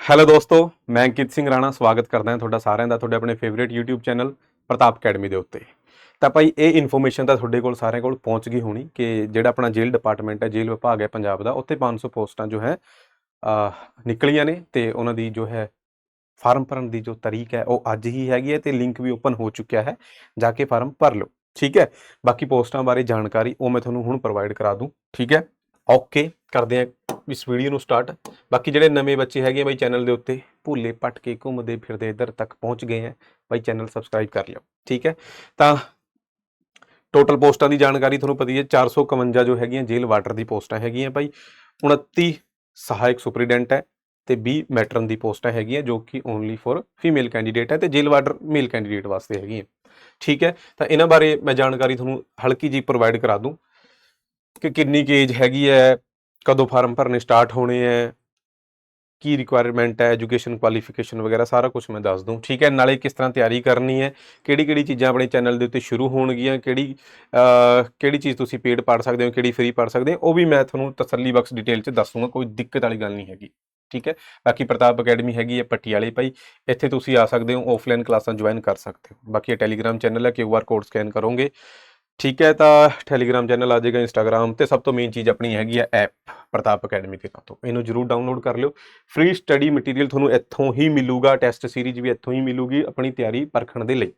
Hello ਦੋਸਤੋ, ਮੈਂ ਅੰਕਿਤ ਸਿੰਘ ਰਾਣਾ, ਸਵਾਗਤ ਕਰਦਾ ਹਾਂ ਤੁਹਾਡਾ ਸਾਰਿਆਂ ਦਾ ਤੁਹਾਡੇ ਆਪਣੇ favourite YouTube channel Pratap Academy ਦੇ ਉੱਤੇ। ਤਾਂ ਭਾਈ, ਇਹ ਇਨਫੋਰਮੇਸ਼ਨ ਤਾਂ ਤੁਹਾਡੇ ਕੋਲ ਸਾਰਿਆਂ ਕੋਲ ਪਹੁੰਚ ਗਈ ਹੋਣੀ ਕਿ ਜਿਹੜਾ ਆਪਣਾ ਜੇਲ੍ਹ ਡਿਪਾਰਟਮੈਂਟ ਹੈ, ਜੇਲ੍ਹ ਵਿਭਾਗ ਹੈ ਪੰਜਾਬ ਦਾ, ਉੱਥੇ 500 ਪੋਸਟਾਂ ਜੋ ਹੈ ਨਿਕਲੀਆਂ ਨੇ ਤੇ ਉਹਨਾਂ ਦੀ ਜੋ ਹੈ ਫਾਰਮ ਭਰਨ ਦੀ ਜੋ ਤਰੀਕ ਹੈ, ਉਹ ਅੱਜ ਹੀ ਹੈਗੀ ਹੈ ਤੇ ਲਿੰਕ ਵੀ ਓਪਨ ਹੋ ਚੁੱਕਿਆ ਹੈ, ਜਾ ਕੇ ਫਾਰਮ ਭਰ ਲਓ, ਠੀਕ ਹੈ? ਬਾਕੀ ਪੋਸਟਾਂ ਬਾਰੇ ਜਾਣਕਾਰੀ ਉਹ ਮੈਂ ਤੁਹਾਨੂੰ ਹੁਣ ਪ੍ਰੋਵਾਈਡ ਕਰਾ ਦੂੰ, ਠੀਕ ਹੈ? ਓਕੇ ਕਰਦੇ ਹਾਂ ਇਸ ਵੀਡੀਓ ਨੂੰ ਸਟਾਰਟ ਬਾਕੀ ਜਿਹੜੇ ਨਵੇਂ ਬੱਚੇ ਹੈਗੇ ਆ ਬਾਈ ਚੈਨਲ ਦੇ ਉੱਤੇ, ਭੁੱਲੇ ਪੱਟ ਕੇ ਘੁੰਮਦੇ ਫਿਰਦੇ ਇੱਧਰ ਤੱਕ ਪਹੁੰਚ ਗਏ ਹੈ ਬਾਈ ਚੈਨਲ ਸਬਸਕ੍ਰਾਈਬ ਕਰ ਲਿਓ, ਠੀਕ ਹੈ? ਤਾਂ ਟੋਟਲ ਪੋਸਟਾਂ ਦੀ ਜਾਣਕਾਰੀ ਤੁਹਾਨੂੰ ਪਤਾ ਹੀ ਹੈ 451 ਜੋ ਹੈਗੀਆਂ ਜੇਲ੍ਹ ਵਾਟਰ ਦੀ ਪੋਸਟਾਂ ਹੈਗੀਆਂ ਭਾਈ 29 ਸਹਾਇਕ ਸੁਪਰੀਡੈਂਟ ਹੈ ਤੇ 20 ਮੈਟਰਨ ਦੀ ਪੋਸਟਾਂ ਹੈਗੀਆਂ ਜੋ ਕਿ ਓਨਲੀ ਫॉर ਫੀਮੇਲ ਕੈਂਡੀਡੇਟ ਹੈ ਤੇ ਜੇਲ੍ਹ ਵਾਟਰ ਮੇਲ ਕੈਂਡੀਡੇਟ ਵਾਸਤੇ ਹੈਗੀਆਂ, ਠੀਕ ਹੈ? ਤਾਂ ਇਹਨਾਂ ਬਾਰੇ ਮੈਂ ਜਾਣਕਾਰੀ ਤੁਹਾਨੂੰ ਹਲਕੀ ਜੀ ਪ੍ਰੋਵਾਈਡ ਕਰਾ ਦੂੰ ਕਿ ਕਿੰਨੀ ਕੁ ਏਜ ਹੈਗੀ ਹੈ ਕਦੋਂ ਫਾਰਮ ਭਰਨੇ ਸਟਾਰਟ ਹੋਣੇ ਹੈ ਕੀ ਰਿਕੁਆਇਰਮੈਂਟ ਹੈ ਐਜੂਕੇਸ਼ਨ ਕੁਆਲੀਫਿਕੇਸ਼ਨ ਵਗੈਰਾ ਸਾਰਾ ਕੁਝ ਮੈਂ ਦੱਸ ਦੂੰ, ਠੀਕ ਹੈ ਨਾਲੇ ਕਿਸ ਤਰ੍ਹਾਂ ਤਿਆਰੀ ਕਰਨੀ ਹੈ ਕਿਹੜੀ ਕਿਹੜੀ ਚੀਜ਼ਾਂ ਆਪਣੇ ਚੈਨਲ ਦੇ ਉੱਤੇ ਸ਼ੁਰੂ ਹੋਣਗੀਆਂ? ਕਿਹੜੀ ਕਿਹੜੀ ਚੀਜ਼ ਤੁਸੀਂ ਪੇਡ ਪੜ ਸਕਦੇ ਹੋ? ਕਿਹੜੀ ਫ੍ਰੀ ਪੜ ਸਕਦੇ ਹੋ? ਉਹ ਵੀ ਮੈਂ ਤੁਹਾਨੂੰ ਤਸੱਲੀ ਬਖਸ਼ ਡਿਟੇਲ 'ਚ ਦੱਸੂਗਾ, ਕੋਈ ਦਿੱਕਤ ਵਾਲੀ ਗੱਲ ਨਹੀਂ ਹੈਗੀ, ਠੀਕ ਹੈ ਬਾਕੀ ਪ੍ਰਤਾਪ ਅਕੈਡਮੀ ਹੈਗੀ ਹੈ ਪੱਟੀਆਲੇ ਭਾਈ, ਇੱਥੇ ਤੁਸੀਂ ਆ ਸਕਦੇ ਹੋ ਆਫਲਾਈਨ ਕਲਾਸਾਂ ਜੁਆਇਨ ਕਰ ਸਕਦੇ ਹੋ। ਬਾਕੀ ਇਹ ਟੈਲੀਗ੍ਰਾਮ ਚੈਨਲ ਹੈ ਕਿਊਆਰ ਕੋਡ ਸਕੈਨ ਕਰੋਗੇ। ਠੀਕ ਹੈ, ਤਾਂ ਟੈਲੀਗ੍ਰਾਮ ਚੈਨਲ ਆ ਜਾਏਗਾ ਇੰਸਟਾਗ੍ਰਾਮ ਤੇ ਸਭ ਤੋਂ ਮੇਨ ਚੀਜ਼ ਆਪਣੀ ਹੈਗੀ ਹੈ ਐਪ ਪ੍ਰਤਾਪ ਅਕੈਡਮੀ ਦੇ ਨਾਂ ਤੋਂ। ਇਹਨੂੰ ਜਰੂਰ ਡਾਊਨਲੋਡ ਕਰ ਲਿਓ। ਫ੍ਰੀ ਸਟੱਡੀ ਮਟੀਰੀਅਲ ਤੁਹਾਨੂੰ ਇੱਥੋਂ ਹੀ ਮਿਲੂਗਾ ਟੈਸਟ ਸੀਰੀਜ਼ ਵੀ ਇੱਥੋਂ ਹੀ ਮਿਲੂਗੀ, ਆਪਣੀ ਤਿਆਰੀ ਪਰਖਣ ਦੇ ਲਈ।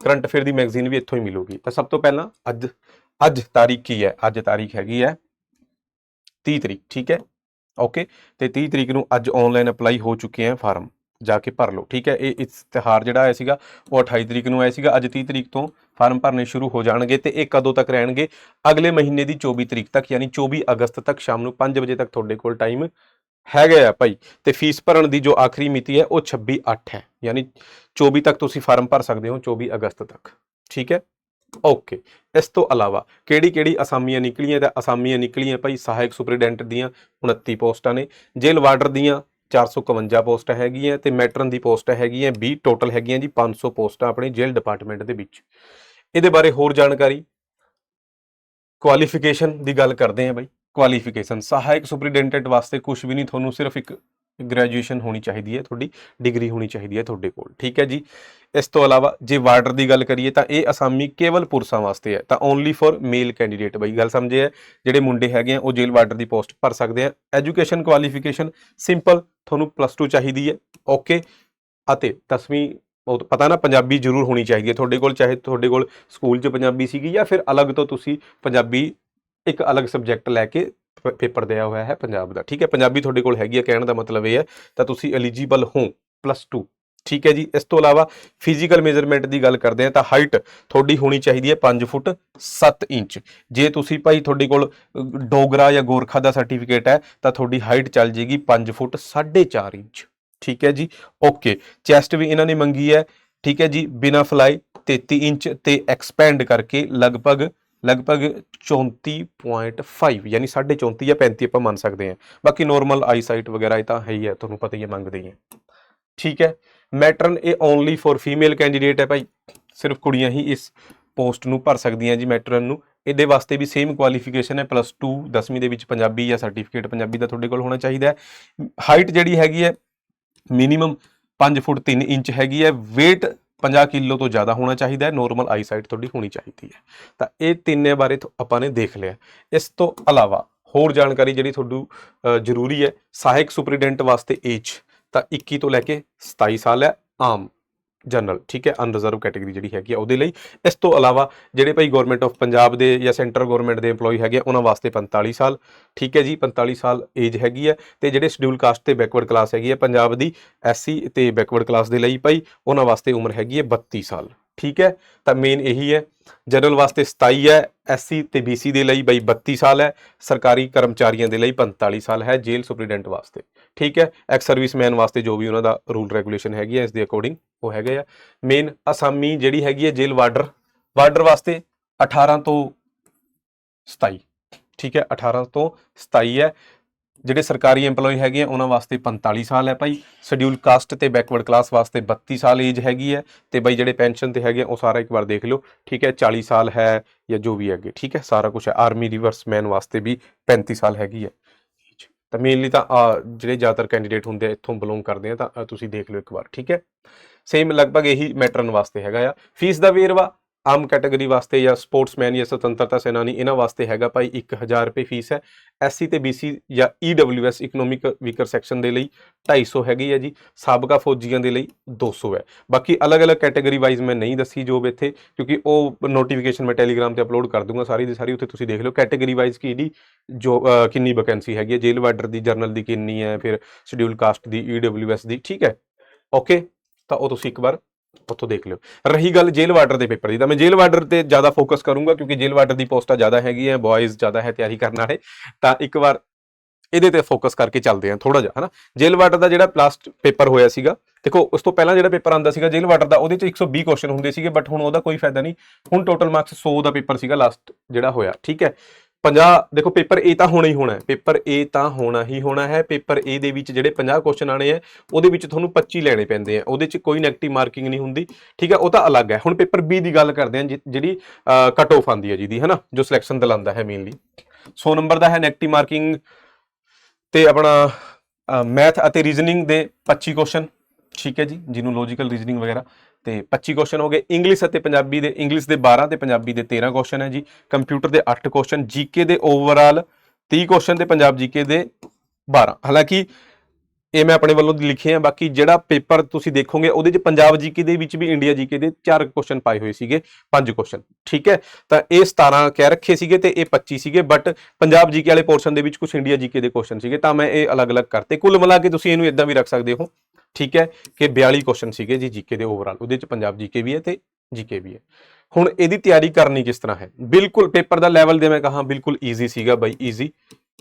ਕਰੰਟ ਅਫੇਅਰ ਦੀ ਮੈਗਜ਼ੀਨ ਵੀ ਇੱਥੋਂ ਹੀ ਮਿਲੂਗੀ। ਤਾਂ ਸਭ ਤੋਂ ਪਹਿਲਾਂ ਅੱਜ ਅੱਜ ਤਾਰੀਖ ਕੀ ਹੈ? ਅੱਜ ਤਾਰੀਖ ਹੈਗੀ ਹੈ 30 ਤਰੀਕ, ਠੀਕ ਹੈ? ਓਕੇ ਤੇ 30 ਤਰੀਕ ਨੂੰ ਅੱਜ ਆਨਲਾਈਨ ਅਪਲਾਈ ਹੋ ਚੁੱਕੇ ਹੈ ਫਾਰਮ ਜਾ ਕੇ ਭਰ ਲਓ, ਠੀਕ ਹੈ? ਇਹ ਇਸ਼ਤਿਹਾਰ ਜਿਹੜਾ ਆਇਆ ਸੀਗਾ, ਉਹ 28 ਤਰੀਕ ਨੂੰ ਆਇਆ ਸੀਗਾ। ਅੱਜ 30 ਤਰੀਕ ਤੋਂ ਫਾਰਮ ਭਰਨੇ ਸ਼ੁਰੂ ਹੋ ਜਾਣਗੇ ਤੇ ਇਹ ਕਦੋਂ ਤੱਕ ਰਹਿਣਗੇ? ਅਗਲੇ ਮਹੀਨੇ ਦੀ 24 ਤਰੀਕ ਤੱਕ, ਯਾਨੀ 24 ਅਗਸਤ ਤੱਕ ਸ਼ਾਮ ਨੂੰ 5 ਵਜੇ ਤੱਕ ਤੁਹਾਡੇ ਕੋਲ ਟਾਈਮ ਹੈਗਾ ਆ ਭਾਈ। ਤੇ ਫੀਸ ਭਰਨ ਦੀ ਜੋ ਆਖਰੀ ਮਿਤੀ ਹੈ, ਉਹ 26 8 ਹੈ। ਯਾਨੀ 24 ਤੱਕ ਤੁਸੀਂ ਫਾਰਮ ਭਰ ਸਕਦੇ ਹੋ 24 ਅਗਸਤ ਤੱਕ। ਠੀਕ ਹੈ? ਓਕੇ ਇਸ ਤੋਂ ਇਲਾਵਾ ਕਿਹੜੀ ਕਿਹੜੀ ਅਸਾਮੀਆਂ ਨਿਕਲੀਆਂ ਤਾਂ ਅਸਾਮੀਆਂ ਨਿਕਲੀਆਂ ਭਾਈ? ਸਹਾਇਕ ਸੁਪਰੀਡੈਂਟ ਦੀਆਂ 29 ਪੋਸਟਾਂ ਨੇ ਜੇਲ੍ਹ ਵਾਰਡਰ ਦੀਆਂ 451 ਪੋਸਟਾਂ ਹੈਗੀਆਂ ਤੇ ਮੈਟਰਨ ਦੀ ਪੋਸਟਾਂ ਹੈਗੀਆਂ 20 ਟੋਟਲ ਹੈਗੀਆਂ ਜੀ 500 ਪੋਸਟਾਂ ਆਪਣੇ ਜੇਲ੍ਹ ਡਿਪਾਰਟਮੈਂਟ ਦੇ ਵਿੱਚ। ਇਹਦੇ ਬਾਰੇ ਹੋਰ ਜਾਣਕਾਰੀ ਕੁਆਲੀਫਿਕੇਸ਼ਨ ਦੀ ਗੱਲ ਕਰਦੇ ਹਾਂ ਬਾਈ। ਕੁਆਲੀਫਿਕੇਸ਼ਨ ਸਹਾਇਕ ਸੁਪਰੀਡੈਂਟੈਂਟ ਵਾਸਤੇ ਕੁਝ ਵੀ ਨਹੀਂ, ਤੁਹਾਨੂੰ ਸਿਰਫ ਇੱਕ ਗ੍ਰੈਜੂਏਸ਼ਨ ਹੋਣੀ ਚਾਹੀਦੀ ਹੈ, ਤੁਹਾਡੀ ਡਿਗਰੀ ਹੋਣੀ ਚਾਹੀਦੀ ਹੈ ਤੁਹਾਡੇ ਕੋਲ, ਠੀਕ ਹੈ ਜੀ। ਇਸ ਤੋਂ ਇਲਾਵਾ ਜੇ ਵਾਰਡਰ ਦੀ ਗੱਲ ਕਰੀਏ ਤਾਂ ਇਹ ਅਸਾਮੀ ਕੇਵਲ ਪੁਰਸ਼ਾਂ ਵਾਸਤੇ ਹੈ, ਤਾਂ ਓਨਲੀ ਫॉर ਮੇਲ ਕੈਂਡੀਡੇਟ ਬਈ। ਗੱਲ ਸਮਝੇ ਹੈ, ਜਿਹੜੇ ਮੁੰਡੇ ਹੈਗੇ ਆ, ਉਹ ਜੇਲ੍ਹ ਵਾਰਡਰ ਦੀ ਪੋਸਟ ਭਰ ਸਕਦੇ ਆ। ਐਜੂਕੇਸ਼ਨ ਕੁਆਲੀਫਿਕੇਸ਼ਨ ਸਿੰਪਲ ਤੁਹਾਨੂੰ ਪਲੱਸ 2 ਚਾਹੀਦੀ ਹੈ ਓਕੇ ਅਤੇ 10ਵੀਂ ਪਤਾ ਨਾ ਪੰਜਾਬੀ ਜ਼ਰੂਰ ਹੋਣੀ ਚਾਹੀਦੀ ਹੈ। ਤੁਹਾਡੇ ਕੋਲ ਚਾਹੇ ਤੁਹਾਡੇ ਕੋਲ ਸਕੂਲ 'ਚ ਪੰਜਾਬੀ ਸੀਗੀ ਜਾਂ ਫਿਰ ਅਲੱਗ ਤੋਂ ਤੁਸੀਂ ਪੰਜਾਬੀ ਇੱਕ ਅਲੱਗ ਸਬਜੈਕਟ ਲੈ ਕੇ ਪ- ਪੇਪਰ ਦਿਆ ਹੋਇਆ ਹੈ ਪੰਜਾਬ ਦਾ। ਠੀਕ ਹੈ, ਪੰਜਾਬੀ ਤੁਹਾਡੇ ਕੋਲ ਹੈਗੀ ਹੈ, ਕਹਿਣ ਦਾ ਮਤਲਬ ਇਹ ਹੈ, ਤਾਂ ਤੁਸੀਂ ਐਲੀਜੀਬਲ ਹੋ ਪਲੱਸ 2 ਠੀਕ ਹੈ ਜੀ, ਇਸ ਤੋਂ ਇਲਾਵਾ ਫਿਜ਼ੀਕਲ ਮੇਜ਼ਰਮੈਂਟ ਦੀ ਗੱਲ ਕਰਦੇ ਹਾਂ ਤਾਂ ਹਾਈਟ ਤੁਹਾਡੀ ਹੋਣੀ ਚਾਹੀਦੀ ਹੈ 5 ਫੁੱਟ 7 ਇੰਚ। ਜੇ ਤੁਸੀਂ ਭਾਈ ਤੁਹਾਡੇ ਕੋਲ ਡੋਗਰਾ ਜਾਂ ਗੋਰਖਾ ਦਾ ਸਰਟੀਫਿਕੇਟ ਹੈ ਤਾਂ ਤੁਹਾਡੀ ਹਾਈਟ ਚੱਲ ਜੇਗੀ 5 ਫੁੱਟ 4.5 ਇੰਚ। ਠੀਕ ਹੈ ਜੀ ਓਕੇ ਚੈਸਟ ਵੀ ਇਹਨਾਂ ਨੇ ਮੰਗੀ ਹੈ, ਠੀਕ ਹੈ ਜੀ, ਬਿਨਾ ਫਲਾਈ 33 ਇੰਚ ਤੇ ਐਕਸਪੈਂਡ ਕਰਕੇ ਲਗਭਗ ਲਗਭਗ 34.5 ਯਾਨੀ 34 ਜਾਂ 35 ਆਪਾਂ ਮੰਨ ਸਕਦੇ ਹਾਂ। ਬਾਕੀ ਨਾਰਮਲ ਆਈ ਸਾਈਟ ਵਗੈਰਾ ਇਹ ਤਾਂ ਹੈ ਹੀ ਹੈ, ਤੁਹਾਨੂੰ ਪਤਾ ਹੀ ਹੈ, ਮੰਗਦੇ ਹੀ ਹੈ। ਠੀਕ ਹੈ ਮੈਟਰਨ ਇਹ ਓਨਲੀ ਫॉर ਫੀਮੇਲ ਕੈਂਡੀਡੇਟ ਹੈ ਭਾਈ। ਸਿਰਫ ਕੁੜੀਆਂ ਹੀ ਇਸ ਪੋਸਟ ਨੂੰ ਭਰ ਸਕਦੀਆਂ ਜੀ ਮੈਟਰਨ ਨੂੰ। ਇਹਦੇ ਵਾਸਤੇ ਵੀ ਸੇਮ ਕੁਆਲੀਫਿਕੇਸ਼ਨ ਹੈ ਪਲੱਸ 2 10ਵੀਂ ਦੇ ਵਿੱਚ ਪੰਜਾਬੀ ਜਾਂ ਸਰਟੀਫਿਕੇਟ ਪੰਜਾਬੀ ਦਾ ਤੁਹਾਡੇ ਕੋਲ ਹੋਣਾ ਚਾਹੀਦਾ ਹੈ। ਹਾਈਟ ਜਿਹੜੀ ਹੈਗੀ ਹੈ ਮਿਨੀਮਮ 5 ਫੁੱਟ 3 ਇੰਚ ਹੈਗੀ ਹੈ। weight 50 ਕਿਲੋ ਤੋਂ ਜ਼ਿਆਦਾ ਹੋਣਾ ਚਾਹੀਦਾ ਹੈ। ਨਾਰਮਲ ਆਈ ਸਾਈਟ ਤੁਹਾਡੀ ਹੋਣੀ ਚਾਹੀਦੀ ਹੈ। ਤਾਂ ਇਹ ਤਿੰਨੇ ਬਾਰੇ ਥੋ- ਆਪਾਂ ਨੇ ਦੇਖ ਲਿਆ। ਇਸ ਤੋਂ ਇਲਾਵਾ ਹੋਰ ਜਾਣਕਾਰੀ ਜਿਹੜੀ ਤੁਹਾਨੂੰ ਜ਼ਰੂਰੀ ਹੈ, ਸਹਾਇਕ ਸੁਪਰੀਡੈਂਟ ਵਾਸਤੇ ਏਜ ਤਾਂ 21 ਤੋਂ ਲੈ ਕੇ 27 ਸਾਲ ਹੈ। ਆਮ ਜਨਰਲ ਠੀਕ ਹੈ ਅਨਰਿਜ਼ਰਵ ਕੈਟਾਗਰੀ ਜਿਹੜੀ ਹੈਗੀ ਆ ਉਹਦੇ ਲਈ। ਇਸ ਤੋਂ ਇਲਾਵਾ ਜਿਹੜੇ ਭਾਈ ਗਵਰਨਮੈਂਟ ਆਫ ਪੰਜਾਬ ਦੇ ਜਾਂ ਸੈਂਟਰ ਗਵਰਨਮੈਂਟ ਦੇ EMPLOYE ਹੈਗੇ ਆ, ਉਹਨਾਂ ਵਾਸਤੇ 45 ਸਾਲ ਠੀਕ ਹੈ ਜੀ 45 ਸਾਲ ਏਜ ਹੈਗੀ ਹੈ ਤੇ ਜਿਹੜੇ ਸ਼ਡਿਊਲ ਕਾਸਟ ਤੇ ਬੈਕਵਰਡ ਕਲਾਸ ਹੈਗੀ ਹੈ ਪੰਜਾਬ ਦੀ ਐਸਸੀ ਤੇ ਬੈਕਵਰਡ ਕਲਾਸ ਦੇ ਲਈ ਭਾਈ ਉਹਨਾਂ ਵਾਸਤੇ ਉਮਰ ਹੈਗੀ ਹੈ 32 ਸਾਲ। ਠੀਕ ਹੈ, ਤਾਂ ਮੇਨ ਇਹੀ ਹੈ ਜਨਰਲ ਵਾਸਤੇ 27 ਹੈ ਐਸਸੀ ਤੇ ਬੀਸੀ ਦੇ ਲਈ ਬਈ 32 ਸਾਲ ਹੈ, ਸਰਕਾਰੀ ਕਰਮਚਾਰੀਆਂ ਦੇ ਲਈ 45 ਸਾਲ ਹੈ ਜੇਲ੍ਹ ਸੁਪਰੀਡੈਂਟ ਵਾਸਤੇ, ਠੀਕ ਹੈ ਐਕਸ ਸਰਵਿਸਮੈਨ ਵਾਸਤੇ ਜੋ ਵੀ ਉਹਨਾਂ ਦਾ ਰੂਲ ਰੈਗੂਲੇਸ਼ਨ ਹੈਗੀ ਹੈ, ਇਸ ਦੇ ਅਕੋਰਡਿੰਗ ਉਹ ਹੈਗੇ ਆ ਮੇਨ ਅਸਾਮੀ ਜਿਹੜੀ ਹੈਗੀ ਹੈ ਜੇਲ੍ਹ ਵਾਰਡਰ ਵਾਰਡਰ ਵਾਸਤੇ 18 ਤੋਂ 27 ਠੀਕ ਹੈ 18 ਤੋਂ 27 ਹੈ ਜਿਹੜੇ ਸਰਕਾਰੀ EMPLOYE ਹੈਗੇ ਆ ਉਹਨਾਂ ਵਾਸਤੇ 45 ਸਾਲ ਹੈ ਭਾਈ। ਸ਼ਡਿਊਲ ਕਾਸਟ ਤੇ ਬੈਕਵਰਡ ਕਲਾਸ ਵਾਸਤੇ 32 ਸਾਲ ਏਜ ਹੈਗੀ ਹੈ ਤੇ ਬਈ ਜਿਹੜੇ ਪੈਨਸ਼ਨ ਤੇ ਹੈਗੇ ਆ, ਉਹ ਸਾਰਾ ਇੱਕ ਵਾਰ ਦੇਖ ਲਿਓ। ਠੀਕ ਹੈ 40 ਸਾਲ ਹੈ ਜਾਂ ਜੋ ਵੀ ਹੈਗੇ ਠੀਕ ਹੈ ਸਾਰਾ ਕੁਝ ਹੈ। ਆਰਮੀ ਰਿਵਰਸਮੈਨ ਵਾਸਤੇ ਵੀ 35 ਸਾਲ ਹੈਗੀ ਹੈ। ਤਾਂ ਮੇਨਲੀ ਤਾਂ ਜਿਹੜੇ ਜ਼ਿਆਦਾਤਰ ਕੈਂਡੀਡੇਟ ਹੁੰਦੇ ਆ ਇੱਥੋਂ ਬਿਲੋਂਗ ਕਰਦੇ ਆ ਤਾਂ ਤੁਸੀਂ ਦੇਖ ਲਿਓ ਇੱਕ ਵਾਰ ਠੀਕ ਹੈ। ਸੇਮ ਲਗਭਗ ਇਹੀ ਮੈਟਰਨ ਵਾਸਤੇ ਹੈਗਾ ਆ। ਫੀਸ ਦਾ ਵੇਰਵਾ ਆਮ ਕੈਟਾਗਰੀ ਵਾਸਤੇ ਜਾਂ ਸਪੋਰਟਸਮੈਨ ਜਾਂ ਸੁਤੰਤਰਤਾ ਸੈਨਾਨੀ ਇਹਨਾਂ ਵਾਸਤੇ ਹੈਗਾ ਭਾਈ 1000 ਰੁਪਏ ਫੀਸ ਹੈ। ਐਸਸੀ ਤੇ ਬੀਸੀ ਜਾਂ ਈਡਬਲਯੂਐਸ ਇਕਨੋਮਿਕ ਵੀਕਰ ਸੈਕਸ਼ਨ ਦੇ ਲਈ 250 ਹੈਗੀ ਹੈ ਜੀ। ਸਾਬਕਾ ਫੌਜੀਆਂ ਦੇ ਲਈ 200 ਹੈ। ਬਾਕੀ ਅਲੱਗ-ਅਲੱਗ ਕੈਟਾਗਰੀ ਵਾਈਜ਼ ਮੈਂ ਨਹੀਂ ਦੱਸੀ ਜੋਬ ਇੱਥੇ ਕਿਉਂਕਿ ਉਹ ਨੋਟੀਫਿਕੇਸ਼ਨ ਮੈਂ ਟੈਲੀਗ੍ਰਾਮ ਤੇ ਅਪਲੋਡ ਕਰ ਦੂੰਗਾ ਸਾਰੀ ਦੀ ਸਾਰੀ ਉੱਥੇ ਤੁਸੀਂ ਦੇਖ ਲਿਓ ਕੈਟਾਗਰੀ ਵਾਈਜ਼ ਕਿਹਦੀ ਜੋ ਅਹ, ਕਿੰਨੀ ਵੈਕੈਂਸੀ ਹੈਗੀ ਹੈ। ਜੇਲ੍ਹ ਵਾਰਡਰ ਦੀ ਜਰਨਲ ਦੀ ਕਿੰਨੀ ਹੈ ਫਿਰ ਸ਼ਡਿਊਲ ਕਾਸਟ ਦੀ ਈਡਬਲਯੂਐਸ ਦੀ ਠੀਕ ਹੈ। ਓਕੇ ਤਾਂ ਉਹ ਤੁਸੀਂ ਇੱਕ ਵਾਰ ਉੱਥੋਂ ਦੇਖ ਲਿਓ। ਰਹੀ ਗੱਲ ਜੇਲ੍ਹ ਵਾਰਡਰ ਦੇ ਪੇਪਰ ਦੀ, ਤਾਂ ਮੈਂ ਜੇਲ੍ਹ ਵਾਰਡਰ ਤੇ ਜ਼ਿਆਦਾ ਫੋਕਸ ਕਰੂੰਗਾ ਕਿਉਂਕਿ ਜੇਲ੍ਹ ਵਾਰਡਰ ਦੀ ਪੋਸਟਾਂ ਜ਼ਿਆਦਾ ਹੈਗੀਆਂ ਬॉयਜ਼ ਜ਼ਿਆਦਾ ਹੈ ਤਿਆਰੀ ਕਰਨ ਵਾਲੇ, ਤਾਂ ਇੱਕ ਵਾਰ ਇਹਦੇ ਤੇ ਫੋਕਸ ਕਰਕੇ ਚੱਲਦੇ ਹਾਂ ਥੋੜਾ ਜਿਹਾ, ਹਨਾ। ਜੇਲ੍ਹ ਵਾਰਡਰ ਦਾ ਜਿਹੜਾ ਲਾਸਟ ਪੇਪਰ ਹੋਇਆ ਸੀਗਾ, ਦੇਖੋ, ਉਸ ਤੋਂ ਪਹਿਲਾਂ ਜਿਹੜਾ ਪੇਪਰ ਆਂਦਾ ਸੀਗਾ ਜੇਲ੍ਹ ਵਾਟਰ ਦਾ, ਉਹਦੇ ਚ 120 ਕੁਐਸਚਨ ਹੁੰਦੇ ਸੀਗੇ ਬਟ ਹੁਣ ਉਹਦਾ ਕੋਈ ਫਾਇਦਾ ਨਹੀਂ। ਹੁਣ ਟੋਟਲ ਮਾਰਕਸ 100 ਦਾ ਪੇਪਰ ਸੀਗਾ ਲਾਸਟ ਜਿਹੜਾ ਹੋਇਆ, ਠੀਕ ਹੈ। 50 ਦੇਖੋ ਪੇਪਰ A ਤਾਂ ਹੋਣਾ ਹੀ ਹੋਣਾ ਹੈ। ਪੇਪਰ A ਤਾਂ ਹੋਣਾ ਹੀ ਹੋਣਾ ਹੈ। ਪੇਪਰ A ਦੇ ਵਿੱਚ ਜਿਹੜੇ 50 ਕੁਐਸਚਨ ਆਣੇ ਆ, ਉਹਦੇ ਵਿੱਚ ਤੁਹਾਨੂੰ 25 ਲੈਣੇ ਪੈਂਦੇ ਆ। ਉਹਦੇ ਚ ਕੋਈ 네ਗੇਟਿਵ ਮਾਰਕਿੰਗ ਨਹੀਂ ਹੁੰਦੀ, ਠੀਕ ਹੈ ਉਹ ਤਾਂ ਅਲੱਗ ਹੈ। ਹੁਣ ਪੇਪਰ B ਦੀ ਗੱਲ ਕਰਦੇ ਹਾਂ ਜਿ- ਜਿਹੜੀ ਕਟ ਆਫ ਆਂਦੀ ਹੈ ਜਿਹਦੀ, ਹਨਾ? ਜੋ ਸਿਲੈਕਸ਼ਨ ਦਿਲਾਉਂਦਾ ਹੈ ਮੇਨਲੀ 100 ਨੰਬਰ ਦਾ ਹੈ 네ਗੇਟਿਵ ਮਾਰਕਿੰਗ ਤੇ ਆਪਣਾ ਮੈਥ ਅਤੇ ਰੀਜ਼ਨਿੰਗ ਦੇ 25 ਕੁਐਸਚਨ ਠੀਕ ਹੈ ਜੀ? ਜਿਹਨੂੰ ਲੌਜੀਕਲ ਰੀਜ਼ਨਿੰਗ ਵਗੈਰਾ। ਤੇ 25 ਕੁਐਸਚਨ ਹੋ ਗਏ ਇੰਗਲਿਸ਼ ਅਤੇ ਪੰਜਾਬੀ ਦੇ ਇੰਗਲਿਸ਼ ਦੇ 12 ਤੇ ਪੰਜਾਬੀ ਦੇ 13 ਕੁਐਸਚਨ ਹੈ ਜੀ। ਕੰਪਿਊਟਰ ਦੇ 8 ਕੁਐਸਚਨ ਜੀਕੇ ਦੇ ਓਵਰਆਲ 30 ਕੁਐਸਚਨ ਤੇ ਪੰਜਾਬ ਜੀਕੇ ਦੇ 12 ਹਾਲਾਂਕਿ ਇਹ ਮੈਂ ਆਪਣੇ ਵੱਲੋਂ ਲਿਖੇ ਆ, ਬਾਕੀ ਜਿਹੜਾ ਪੇਪਰ ਤੁਸੀਂ ਦੇਖੋਗੇ, ਉਹਦੇ ਚ ਪੰਜਾਬ ਜੀਕੇ ਦੇ ਵਿੱਚ ਵੀ ਇੰਡੀਆ ਜੀਕੇ ਦੇ ਚਾਰ ਕੁਐਸਚਨ ਪਾਏ ਹੋਏ ਸੀਗੇ, ਪੰਜ ਕੁਐਸਚਨ ਠੀਕ ਹੈ? ਤਾਂ ਇਹ 17 ਕਹਿ ਰੱਖੇ ਸੀਗੇ ਤੇ ਇਹ 25 ਸੀਗੇ ਬਟ ਪੰਜਾਬ ਜੀਕੇ ਵਾਲੇ ਪੋਰਸ਼ਨ ਦੇ ਵਿੱਚ ਕੁਝ ਇੰਡੀਆ ਜੀਕੇ ਦੇ ਕੁਐਸਚਨ ਸੀਗੇ, ਤਾਂ ਮੈਂ ਇਹ ਅਲੱਗ-ਅਲੱਗ ਕਰਤੇ। ਕੁੱਲ ਮਿਲਾ ਕੇ ਤੁਸੀਂ ਇਹਨੂੰ ਇਦਾਂ ਵੀ ਰੱਖ ਸਕਦੇ ਹੋ। ਠੀਕ ਹੈ ਕਿ 42 ਕੁਐਸਚਨ ਸੀਗੇ ਜੀ ਜੀਕੇ ਦੇ ਓਵਰਆਲ ਉਹਦੇ ਚ ਪੰਜਾਬ ਜੀਕੇ ਵੀ ਹੈ ਤੇ ਜੀਕੇ ਵੀ ਹੈ। ਹੁਣ ਇਹਦੀ ਤਿਆਰੀ ਕਰਨੀ ਕਿਸ ਤਰ੍ਹਾਂ ਹੈ? ਬਿਲਕੁਲ ਪੇਪਰ ਦਾ ਲੈਵਲ ਦੇ ਮੈਂ ਕਹਾ, ਬਿਲਕੁਲ ਈਜ਼ੀ ਸੀਗਾ ਬਾਈ ਈਜ਼ੀ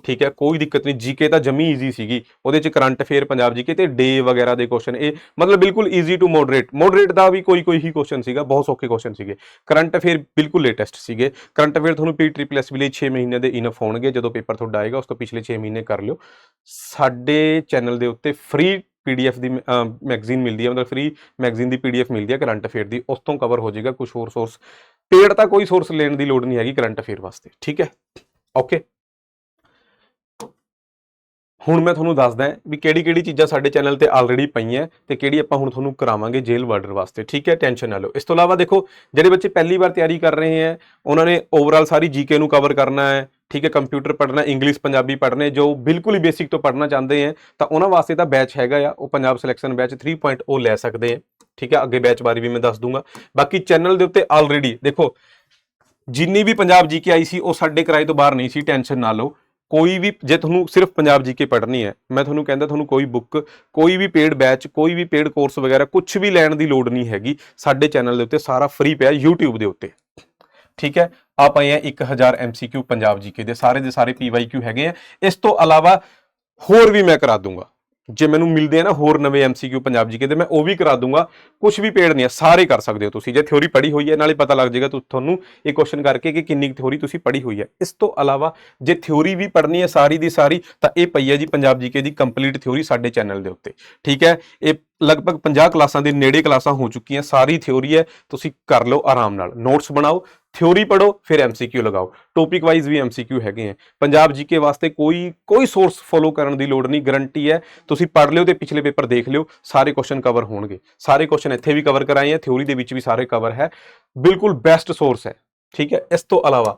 ਠੀਕ ਹੈ, ਕੋਈ ਦਿੱਕਤ ਨਹੀਂ ਜੀਕੇ ਤਾਂ ਜਮੀ ਈਜ਼ੀ ਸੀਗੀ। ਉਹਦੇ ਚ ਕਰੰਟ ਅਫੇਅਰ ਪੰਜਾਬ ਜੀਕੇ ਤੇ ਡੇ ਵਗੈਰਾ ਦੇ ਕੁਐਸਚਨ ਇਹ ਮਤਲਬ ਬਿਲਕੁਲ ਈਜ਼ੀ ਟੂ ਮੋਡਰੇਟ ਮੋਡਰੇਟ ਦਾ ਵੀ ਕੋਈ ਕੋਈ ਹੀ ਕੁਐਸਚਨ ਸੀਗਾ, ਬਹੁਤ ਸੌਖੇ ਕੁਐਸਚਨ ਸੀਗੇ। ਕਰੰਟ ਅਫੇਅਰ ਬਿਲਕੁਲ ਲੇਟੈਸਟ ਸੀਗੇ। ਕਰੰਟ ਅਫੇਅਰ ਤੁਹਾਨੂੰ ਪੀ ਟ੍ਰਿਪਲ ਐਸ ਵੀ ਲਈ 6 ਮਹੀਨੇ ਦੇ ਇਨਫ ਹੋਣਗੇ। ਜਦੋਂ ਪੇਪਰ ਤੁਹਾਡਾ ਆਏਗਾ, ਉਸ ਤੋਂ ਪਿਛਲੇ 6 ਮਹੀਨੇ ਕਰ ਲਿਓ। ਸਾਡੇ ਚੈਨਲ ਦੇ ਉੱਤੇ ਫ੍ਰੀ ਪੀਡੀਐਫ ਦੀ ਮੈਗਜ਼ੀਨ ਮਿਲਦੀ ਹੈ, ਮਤਲਬ ਫ੍ਰੀ ਮੈਗਜ਼ੀਨ ਦੀ ਪੀਡੀਐਫ ਮਿਲਦੀ ਹੈ ਕਰੰਟ ਅਫੇਅਰ ਦੀ, ਉਸ ਤੋਂ ਕਵਰ ਹੋ ਜਾਏਗਾ ਕੁਝ ਹੋਰ ਸੋਰਸ ਪੇਡ ਤਾਂ ਕੋਈ ਸੋਰਸ ਲੈਣ ਦੀ ਲੋੜ ਨਹੀਂ ਹੈਗੀ ਕਰੰਟ ਅਫੇਅਰ ਵਾਸਤੇ, ਠੀਕ ਹੈ? ਓਕੇ ਹੁਣ ਮੈਂ ਤੁਹਾਨੂੰ ਦੱਸਦਾ ਵੀ ਕਿਹੜੀ ਕਿਹੜੀ ਚੀਜ਼ਾਂ ਸਾਡੇ ਚੈਨਲ ਤੇ ਆਲਰੇਡੀ ਪਈਆਂ ਤੇ ਕਿਹੜੀ ਆਪਾਂ ਹੁਣ ਤੁਹਾਨੂੰ ਕਰਾਵਾਂਗੇ ਜੇਲ੍ਹ ਵਾਰਡਰ ਵਾਸਤੇ, ਠੀਕ ਹੈ? ਟੈਨਸ਼ਨ ਨਾ ਲਓ। ਇਸ ਤੋਂ ਇਲਾਵਾ ਦੇਖੋ, ਜਿਹੜੇ ਬੱਚੇ ਪਹਿਲੀ ਵਾਰ ਤਿਆਰੀ ਕਰ ਰਹੇ ਹੈ, ਉਹਨਾਂ ਨੇ ਓਵਰਆਲ ਸਾਰੀ ਜੀਕੇ ਨੂੰ ਕਵਰ ਕਰਨਾ ਹੈ, ਠੀਕ ਹੈ? ਕੰਪਿਊਟਰ ਪੜ੍ਹਨਾ ਇੰਗਲਿਸ਼ ਪੰਜਾਬੀ ਪੜ੍ਹਨੇ, ਜੋ ਬਿਲਕੁਲ ਹੀ ਬੇਸਿਕ ਤੋਂ ਪੜ੍ਹਨਾ ਚਾਹੁੰਦੇ ਹੈ, ਤਾਂ ਉਹਨਾਂ ਵਾਸਤੇ ਤਾਂ ਬੈਚ ਹੈਗਾ ਆ, ਉਹ ਪੰਜਾਬ ਸਿਲੈਕਸ਼ਨ ਬੈਚ 3.0 ਲੈ ਸਕਦੇ ਹੈ, ਠੀਕ ਹੈ? ਅੱਗੇ ਬੈਚ ਬਾਰੇ ਵੀ ਮੈਂ ਦੱਸ ਦੂੰਗਾ। ਬਾਕੀ ਚੈਨਲ ਦੇ ਉੱਤੇ ਆਲਰੇਡੀ ਦੇਖੋ, ਜਿੰਨੀ ਵੀ ਪੰਜਾਬ ਜੀਕੇ ਆਈ ਸੀ, ਉਹ ਸਾਡੇ ਕਿਰਾਏ ਤੋਂ ਬਾਹਰ ਨਹੀਂ ਸੀ ਟੈਨਸ਼ਨ ਨਾ ਲਓ। ਕੋਈ ਵੀ, ਜੇ ਤੁਹਾਨੂੰ ਸਿਰਫ ਪੰਜਾਬ ਜੀਕੇ ਪੜ੍ਹਨੀ ਹੈ, ਮੈਂ ਤੁਹਾਨੂੰ ਕਹਿੰਦਾ ਤੁਹਾਨੂੰ ਕੋਈ ਬੁੱਕ ਕੋਈ ਵੀ ਪੇਡ ਬੈਚ ਕੋਈ ਵੀ ਪੇਡ ਕੋਰਸ ਵਗੈਰਾ ਕੁਝ ਵੀ ਲੈਣ ਦੀ ਲੋੜ ਨਹੀਂ ਹੈਗੀ, ਸਾਡੇ ਚੈਨਲ ਦੇ ਉੱਤੇ ਸਾਰਾ ਫ੍ਰੀ ਪਿਆ YouTube ਦੇ ਉੱਤੇ। ਠੀਕ ਹੈ? ਆ ਪਏ ਆ 1000 MCQ ਪੰਜਾਬ ਜੀਕੇ ਦੇ, ਸਾਰੇ ਦੇ ਸਾਰੇ PYQ ਹੈਗੇ ਆ। ਇਸ ਤੋਂ ਇਲਾਵਾ ਹੋਰ ਵੀ ਮੈਂ ਕਰਾ ਦੂੰਗਾ। ਜੇ ਮੈਨੂੰ ਮਿਲਦੇ ਆ ਨਾ ਹੋਰ ਨਵੇਂ MCQ ਪੰਜਾਬ ਜੀਕੇ ਦੇ, ਮੈਂ ਉਹ ਵੀ ਕਰਾ ਦੂੰਗਾ। ਕੁਝ ਵੀ ਪੇੜ ਨਹੀਂ ਹੈ ਸਾਰੇ ਕਰ ਸਕਦੇ ਹੋ ਤੁਸੀਂ। ਜੇ ਥਿਉਰੀ ਪੜ੍ਹੀ ਹੋਈ ਹੈ, ਨਾਲੇ ਪਤਾ ਲੱਗ ਜਾਏਗਾ ਤੁਹਾਨੂੰ ਇਹ ਕੁਐਸਚਨ ਕਰਕੇ ਕਿ ਕਿੰਨੀ ਥਿਉਰੀ ਤੁਸੀਂ ਪੜ੍ਹੀ ਹੋਈ ਹੈ। ਇਸ ਤੋਂ ਇਲਾਵਾ ਜੇ ਥਿਉਰੀ ਵੀ ਪੜ੍ਹਨੀ ਹੈ ਸਾਰੀ ਦੀ ਸਾਰੀ, ਤਾਂ ਇਹ ਪਈ ਹੈ ਜੀ ਪੰਜਾਬ ਜੀਕੇ ਦੀ ਕੰਪਲੀਟ ਥਿਉਰੀ ਸਾਡੇ ਚੈਨਲ ਦੇ ਉੱਤੇ। ਠੀਕ ਹੈ? ਇਹ ਲਗਭਗ 50 ਕਲਾਸਾਂ ਦੇ ਨੇੜੇ ਕਲਾਸਾਂ ਹੋ ਚੁੱਕੀਆਂ, ਸਾਰੀ ਥਿਉਰੀ ਹੈ, ਤੁਸੀਂ ਕਰ ਲਓ ਆਰਾਮ ਨਾਲ। ਨੋਟਸ ਬਣਾਓ ਥਿਉਰੀ ਪੜੋ ਫਿਰ ਐਮਸੀਕਿਊ ਲਗਾਓ। ਟੌਪਿਕ ਵਾਈਜ਼ ਵੀ ਐਮਸੀਕਿਊ ਹੈਗੇ ਆ। ਪੰਜਾਬ ਜੀਕੇ ਵਾਸਤੇ ਕੋਈ ਕੋਈ ਸੋਰਸ ਫੋਲੋ ਕਰਨ ਦੀ ਲੋੜ ਨਹੀਂ ਗਰੰਟੀ ਹੈ। ਤੁਸੀਂ ਪੜ੍ਹ ਲਿਓ ਤੇ ਪਿਛਲੇ ਪੇਪਰ ਦੇਖ ਲਿਓ, ਸਾਰੇ ਕੁਐਸਚਨ ਕਵਰ ਹੋਣਗੇ। ਸਾਰੇ ਕੁਐਸਚਨ ਇੱਥੇ ਵੀ ਕਵਰ ਕਰਾਏ ਆ ਥਿਉਰੀ ਦੇ ਵਿੱਚ ਵੀ ਸਾਰੇ ਕਵਰ ਹੈ। ਬਿਲਕੁਲ ਬੈਸਟ ਸੋਰਸ ਹੈ, ਠੀਕ ਹੈ? ਇਸ ਤੋਂ ਇਲਾਵਾ,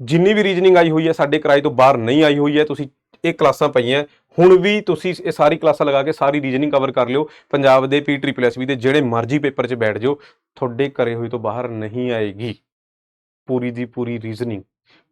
ਜਿੰਨੀ ਵੀ ਰੀਜਨਿੰਗ ਆਈ ਹੋਈ ਹੈ, ਸਾਡੇ ਕਿਰਾਏ ਤੋਂ ਬਾਹਰ ਨਹੀਂ ਆਈ ਹੋਈ ਹੈ, ਤੁਸੀਂ ਇਹ ਕਲਾਸਾਂ ਪਈਆਂ। ਹੁਣ ਵੀ ਤੁਸੀਂ ਇਹ ਸਾਰੀ ਕਲਾਸਾਂ ਲਗਾ ਕੇ ਸਾਰੀ ਰੀਜਨਿੰਗ ਕਵਰ ਕਰ ਲਿਓ। ਪੰਜਾਬ ਦੇ ਪੀ ਟ੍ਰਿਪਲ ਐਸ ਵੀ ਦੇ, ਜਿਹੜੇ ਮਰਜ਼ੀ ਪੇਪਰ 'ਚ ਬੈਠ ਜਾਓ, ਤੁਹਾਡੇ ਕਰੇ ਹੋਏ ਤੋਂ ਬਾਹਰ ਨਹੀਂ ਆਏਗੀ। ਪੂਰੀ ਦੀ ਪੂਰੀ ਰੀਜ਼ਨਿੰਗ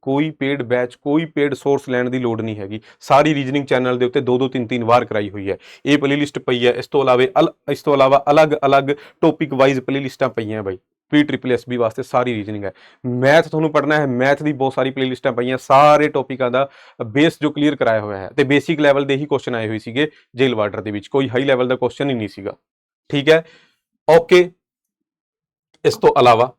ਕੋਈ ਪੇਡ ਬੈਚ ਕੋਈ ਪੇਡ ਸੋਰਸ ਲੈਣ ਦੀ ਲੋੜ ਨਹੀਂ ਹੈਗੀ। ਸਾਰੀ ਰੀਜ਼ਨਿੰਗ ਚੈਨਲ ਦੇ ਉੱਤੇ ਦੋ ਦੋ ਤਿੰਨ ਤਿੰਨ ਵਾਰ ਕਰਾਈ ਹੋਈ ਹੈ। ਇਹ ਪਲੇਲਿਸਟ ਪਈ ਹੈ। ਇਸ ਤੋਂ ਇਲਾਵਾ ਅਲ- ਇਸ ਤੋਂ ਇਲਾਵਾ ਅਲੱਗ-ਅਲੱਗ ਟੌਪਿਕ ਵਾਈਜ਼ ਪਲੇਲਿਸਟਾਂ ਪਈਆਂ ਬਾਈ। ਪੀ ਟ੍ਰਿਪਲ ਐਸ ਬੀ ਵਾਸਤੇ ਸਾਰੀ ਰੀਜ਼ਨਿੰਗ ਹੈ। ਮੈਥ ਤੁਹਾਨੂੰ ਪੜ੍ਹਨਾ ਹੈ। ਮੈਥ ਦੀ ਬਹੁਤ ਸਾਰੀ ਪਲੇਲਿਸਟਾਂ ਪਈਆਂ। ਸਾਰੇ ਟੌਪਿਕਾਂ ਦਾ ਬੇਸ ਜੋ ਕਲੀਅਰ ਕਰਾਇਆ ਹੋਇਆ ਹੈ। ਤੇ ਬੇਸਿਕ ਲੈਵਲ ਦੇ ਹੀ ਕੁਐਸਚਨ ਆਏ ਹੋਏ ਸੀਗੇ ਜੇਲ ਵਾਰਡਰ ਦੇ ਵਿੱਚ। ਕੋਈ ਹਾਈ ਲੈਵਲ ਦਾ ਕੁਐਸਚਨ ਹੀ ਨਹੀਂ ਸੀਗਾ। ਠੀਕ ਹੈ? ਓਕੇ ਇਸ ਤੋਂ ਇਲਾਵਾ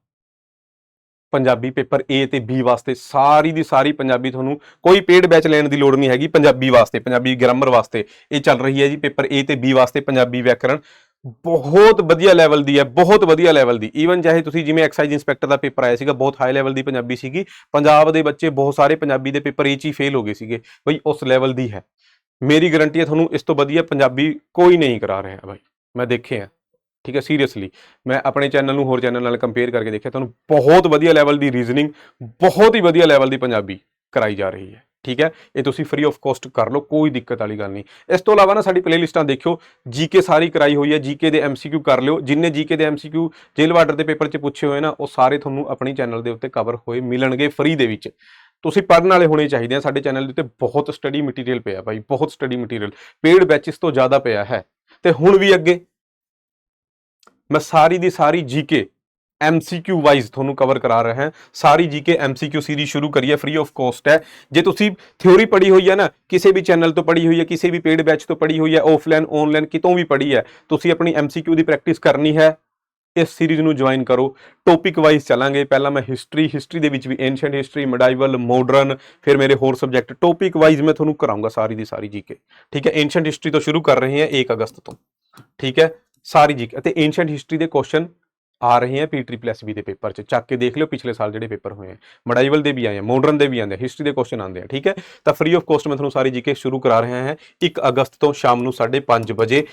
ਪੰਜਾਬੀ ਪੇਪਰ A ਤੇ B ਵਾਸਤੇ ਸਾਰੀ ਦੀ ਸਾਰੀ ਪੰਜਾਬੀ ਤੁਹਾਨੂੰ ਕੋਈ ਪੇਡ ਬੈਚ ਲੈਣ ਦੀ ਲੋੜ ਨਹੀਂ ਹੈਗੀ ਪੰਜਾਬੀ ਵਾਸਤੇ, ਪੰਜਾਬੀ ਗ੍ਰਾਮਰ ਵਾਸਤੇ। ਇਹ ਚੱਲ ਰਹੀ ਹੈ ਜੀ ਪੇਪਰ A ਤੇ B ਵਾਸਤੇ ਪੰਜਾਬੀ ਵਿਆਕਰਣ। ਬਹੁਤ ਵਧੀਆ ਲੈਵਲ ਦੀ ਹੈ, ਬਹੁਤ ਵਧੀਆ ਲੈਵਲ ਦੀ। ਈਵਨ ਚਾਹੇ ਤੁਸੀਂ ਜਿਵੇਂ ਐਕਸਾਈਜ਼ ਇੰਸਪੈਕਟਰ ਦਾ ਪੇਪਰ ਆਇਆ ਸੀਗਾ, ਬਹੁਤ ਹਾਈ ਲੈਵਲ ਦੀ ਪੰਜਾਬੀ ਸੀਗੀ। ਪੰਜਾਬ ਦੇ ਬੱਚੇ ਬਹੁਤ ਸਾਰੇ ਪੰਜਾਬੀ ਦੇ ਪੇਪਰ ਇਹ 'ਚ ਹੀ ਫੇਲ ਹੋ ਗਏ ਸੀਗੇ। ਬਈ ਉਸ ਲੈਵਲ ਦੀ ਹੈ। ਮੇਰੀ ਗਾਰੰਟੀ ਹੈ ਤੁਹਾਨੂੰ ਇਸ ਤੋਂ ਵਧੀਆ ਪੰਜਾਬੀ ਕੋਈ ਨਹੀਂ ਕਰਾ ਰਿਹਾ ਬਾਈ। ਮੈਂ ਦੇਖੇ ਦੇਖਿਆ ਠੀਕ ਹੈ ਸੀਰੀਅਸਲੀ ਮੈਂ ਆਪਣੇ ਚੈਨਲ ਨੂੰ ਹੋਰ ਚੈਨਲ ਨਾਲ ਕੰਪੇਅਰ ਕਰਕੇ ਦੇਖਿਆ, ਤੁਹਾਨੂੰ ਬਹੁਤ ਵਧੀਆ ਲੈਵਲ ਦੀ ਰੀਜ਼ਨਿੰਗ ਬਹੁਤ ਹੀ ਵਧੀਆ ਲੈਵਲ ਦੀ ਪੰਜਾਬੀ ਕਰਾਈ ਜਾ ਰਹੀ ਹੈ। ਠੀਕ ਹੈ, ਇਹ ਤੁਸੀਂ ਫ੍ਰੀ ਆਫ ਕਾਸਟ ਕਰ ਲਓ, ਕੋਈ ਦਿੱਕਤ ਵਾਲੀ ਗੱਲ ਨਹੀਂ। ਇਸ ਤੋਂ ਇਲਾਵਾ ਨਾ ਸਾਡੀ ਪਲੇਲਿਸਟਾਂ ਦੇਖਿਓ ਜੀਕੇ ਸਾਰੀ ਕਰਾਈ ਹੋਈ ਹੈ ਜੀਕੇ ਦੇ ਐਮਸੀਕਿਊ ਕਰ ਲਿਓ। ਜਿੰਨੇ ਜੀਕੇ ਦੇ ਐਮਸੀਕਿਊ ਜੇਲ ਵਾਰਡਰ ਦੇ ਪੇਪਰ 'ਚ ਪੁੱਛੇ ਹੋਏ ਨਾ, ਉਹ ਸਾਰੇ ਤੁਹਾਨੂੰ ਆਪਣੀ ਚੈਨਲ ਦੇ ਉੱਤੇ ਕਵਰ ਹੋਏ ਮਿਲਣਗੇ ਫ੍ਰੀ ਦੇ ਵਿੱਚ। ਤੁਸੀਂ ਪੜਨ ਵਾਲੇ ਹੋਣੇ ਚਾਹੀਦੇ ਆ, ਸਾਡੇ ਚੈਨਲ ਦੇ ਉੱਤੇ ਬਹੁਤ ਸਟੱਡੀ ਮਟੀਰੀਅਲ ਪਿਆ ਬਾਈ ਬਹੁਤ ਸਟੱਡੀ ਮਟੀਰੀਅਲ ਪੇਡ ਬੈਚਸ ਤੋਂ ਜ਼ਿਆਦਾ ਪਿਆ ਹੈ। ਤੇ ਹੁਣ ਵੀ ਅੱਗੇ ਮੈਂ ਸਾਰੀ ਦੀ ਸਾਰੀ ਜੀਕੇ ਐਮਸੀਕਿਊ ਵਾਈਜ਼ ਤੁਹਾਨੂੰ ਕਵਰ ਕਰਾ ਰਿਹਾ ਹਾਂ। ਸਾਰੀ ਜੀਕੇ ਐਮਸੀਕਿਊ ਸੀਰੀਜ਼ ਸ਼ੁਰੂ ਕਰੀਏ ਫ੍ਰੀ ਆਫ ਕਾਸਟ ਹੈ। ਜੇ ਤੁਸੀਂ ਥਿਉਰੀ ਪੜ੍ਹੀ ਹੋਈ ਹੈ ਨਾ, ਕਿਸੇ ਵੀ ਚੈਨਲ ਤੋਂ ਪੜ੍ਹੀ ਹੋਈ ਹੈ, ਕਿਸੇ ਵੀ ਪੇਡ ਬੈਚ ਤੋਂ ਪੜ੍ਹੀ ਹੋਈ ਹੈ ਆਫਲਾਈਨ ਆਨਲਾਈਨ ਕਿਤੋਂ ਵੀ ਪੜ੍ਹੀ ਹੈ, ਤੁਸੀਂ ਆਪਣੀ ਐਮਸੀਕਿਊ ਦੀ ਪ੍ਰੈਕਟਿਸ ਕਰਨੀ ਹੈ, ਇਸ ਸੀਰੀਜ਼ ਨੂੰ ਜੁਆਇਨ ਕਰੋ। ਟੌਪਿਕ ਵਾਈਜ਼ ਚੱਲਾਂਗੇ। ਪਹਿਲਾਂ ਮੈਂ ਹਿਸਟਰੀ ਹਿਸਟਰੀ ਦੇ ਵਿੱਚ ਵੀ ਐਂਸ਼ੀਅੰਟ ਹਿਸਟਰੀ ਮੈਡਾਈਵਲ ਮਾਡਰਨ ਫਿਰ ਮੇਰੇ ਹੋਰ ਸਬਜੈਕਟ ਟੌਪਿਕ ਵਾਈਜ਼ ਮੈਂ ਤੁਹਾਨੂੰ ਕਰਾਉਂਗਾ ਸਾਰੀ ਦੀ ਸਾਰੀ ਜੀਕੇ ਠੀਕ ਹੈ? ਐਂਸ਼ੀਅੰਟ ਹਿਸਟਰੀ ਤੋਂ ਸ਼ੁਰੂ ਕਰ ਰਹੇ ਹਾਂ 1 ਅਗਸਤ ਤੋਂ। ਠੀਕ ਹੈ? ਸਾਰੀ ਜੀਕੇ ਅਤੇ ਐਂਸ਼ੀਅੰਟ ਹਿਸਟਰੀ ਦੇ ਕੁਐਸਚਨ ਆ ਰਹੇ ਹੈ ਪੀ ਟ੍ਰਿਪਲ ਬੀ ਦੇ ਪੇਪਰ 'ਚ। ਚੱਕ ਕੇ ਦੇਖ ਲਿਓ ਪਿਛਲੇ ਸਾਲ ਜਿਹੜੇ ਪੇਪਰ ਹੋਏ ਆ। ਮਡਾਈਵਲ ਦੇ ਵੀ ਆਏ ਆ ਮਾਡਰਨ ਦੇ ਵੀ ਆਉਂਦੇ ਆ ਹਿਸਟਰੀ ਦੇ ਕੁਐਸਚਨ ਆਉਂਦੇ ਆ, ਠੀਕ ਹੈ? ਤਾਂ ਫ੍ਰੀ ਆਫ ਕੋਸਟ ਮੈਂ ਤੁਹਾਨੂੰ ਸਾਰੀ ਜੀਕੇ ਸ਼ੁਰੂ ਕਰਾ ਰਿਹਾ ਹਾਂ। 1 ਅਗਸਤ ਤੋਂ ਸ਼ਾਮ ਨੂੰ 5:30 ਵਜੇ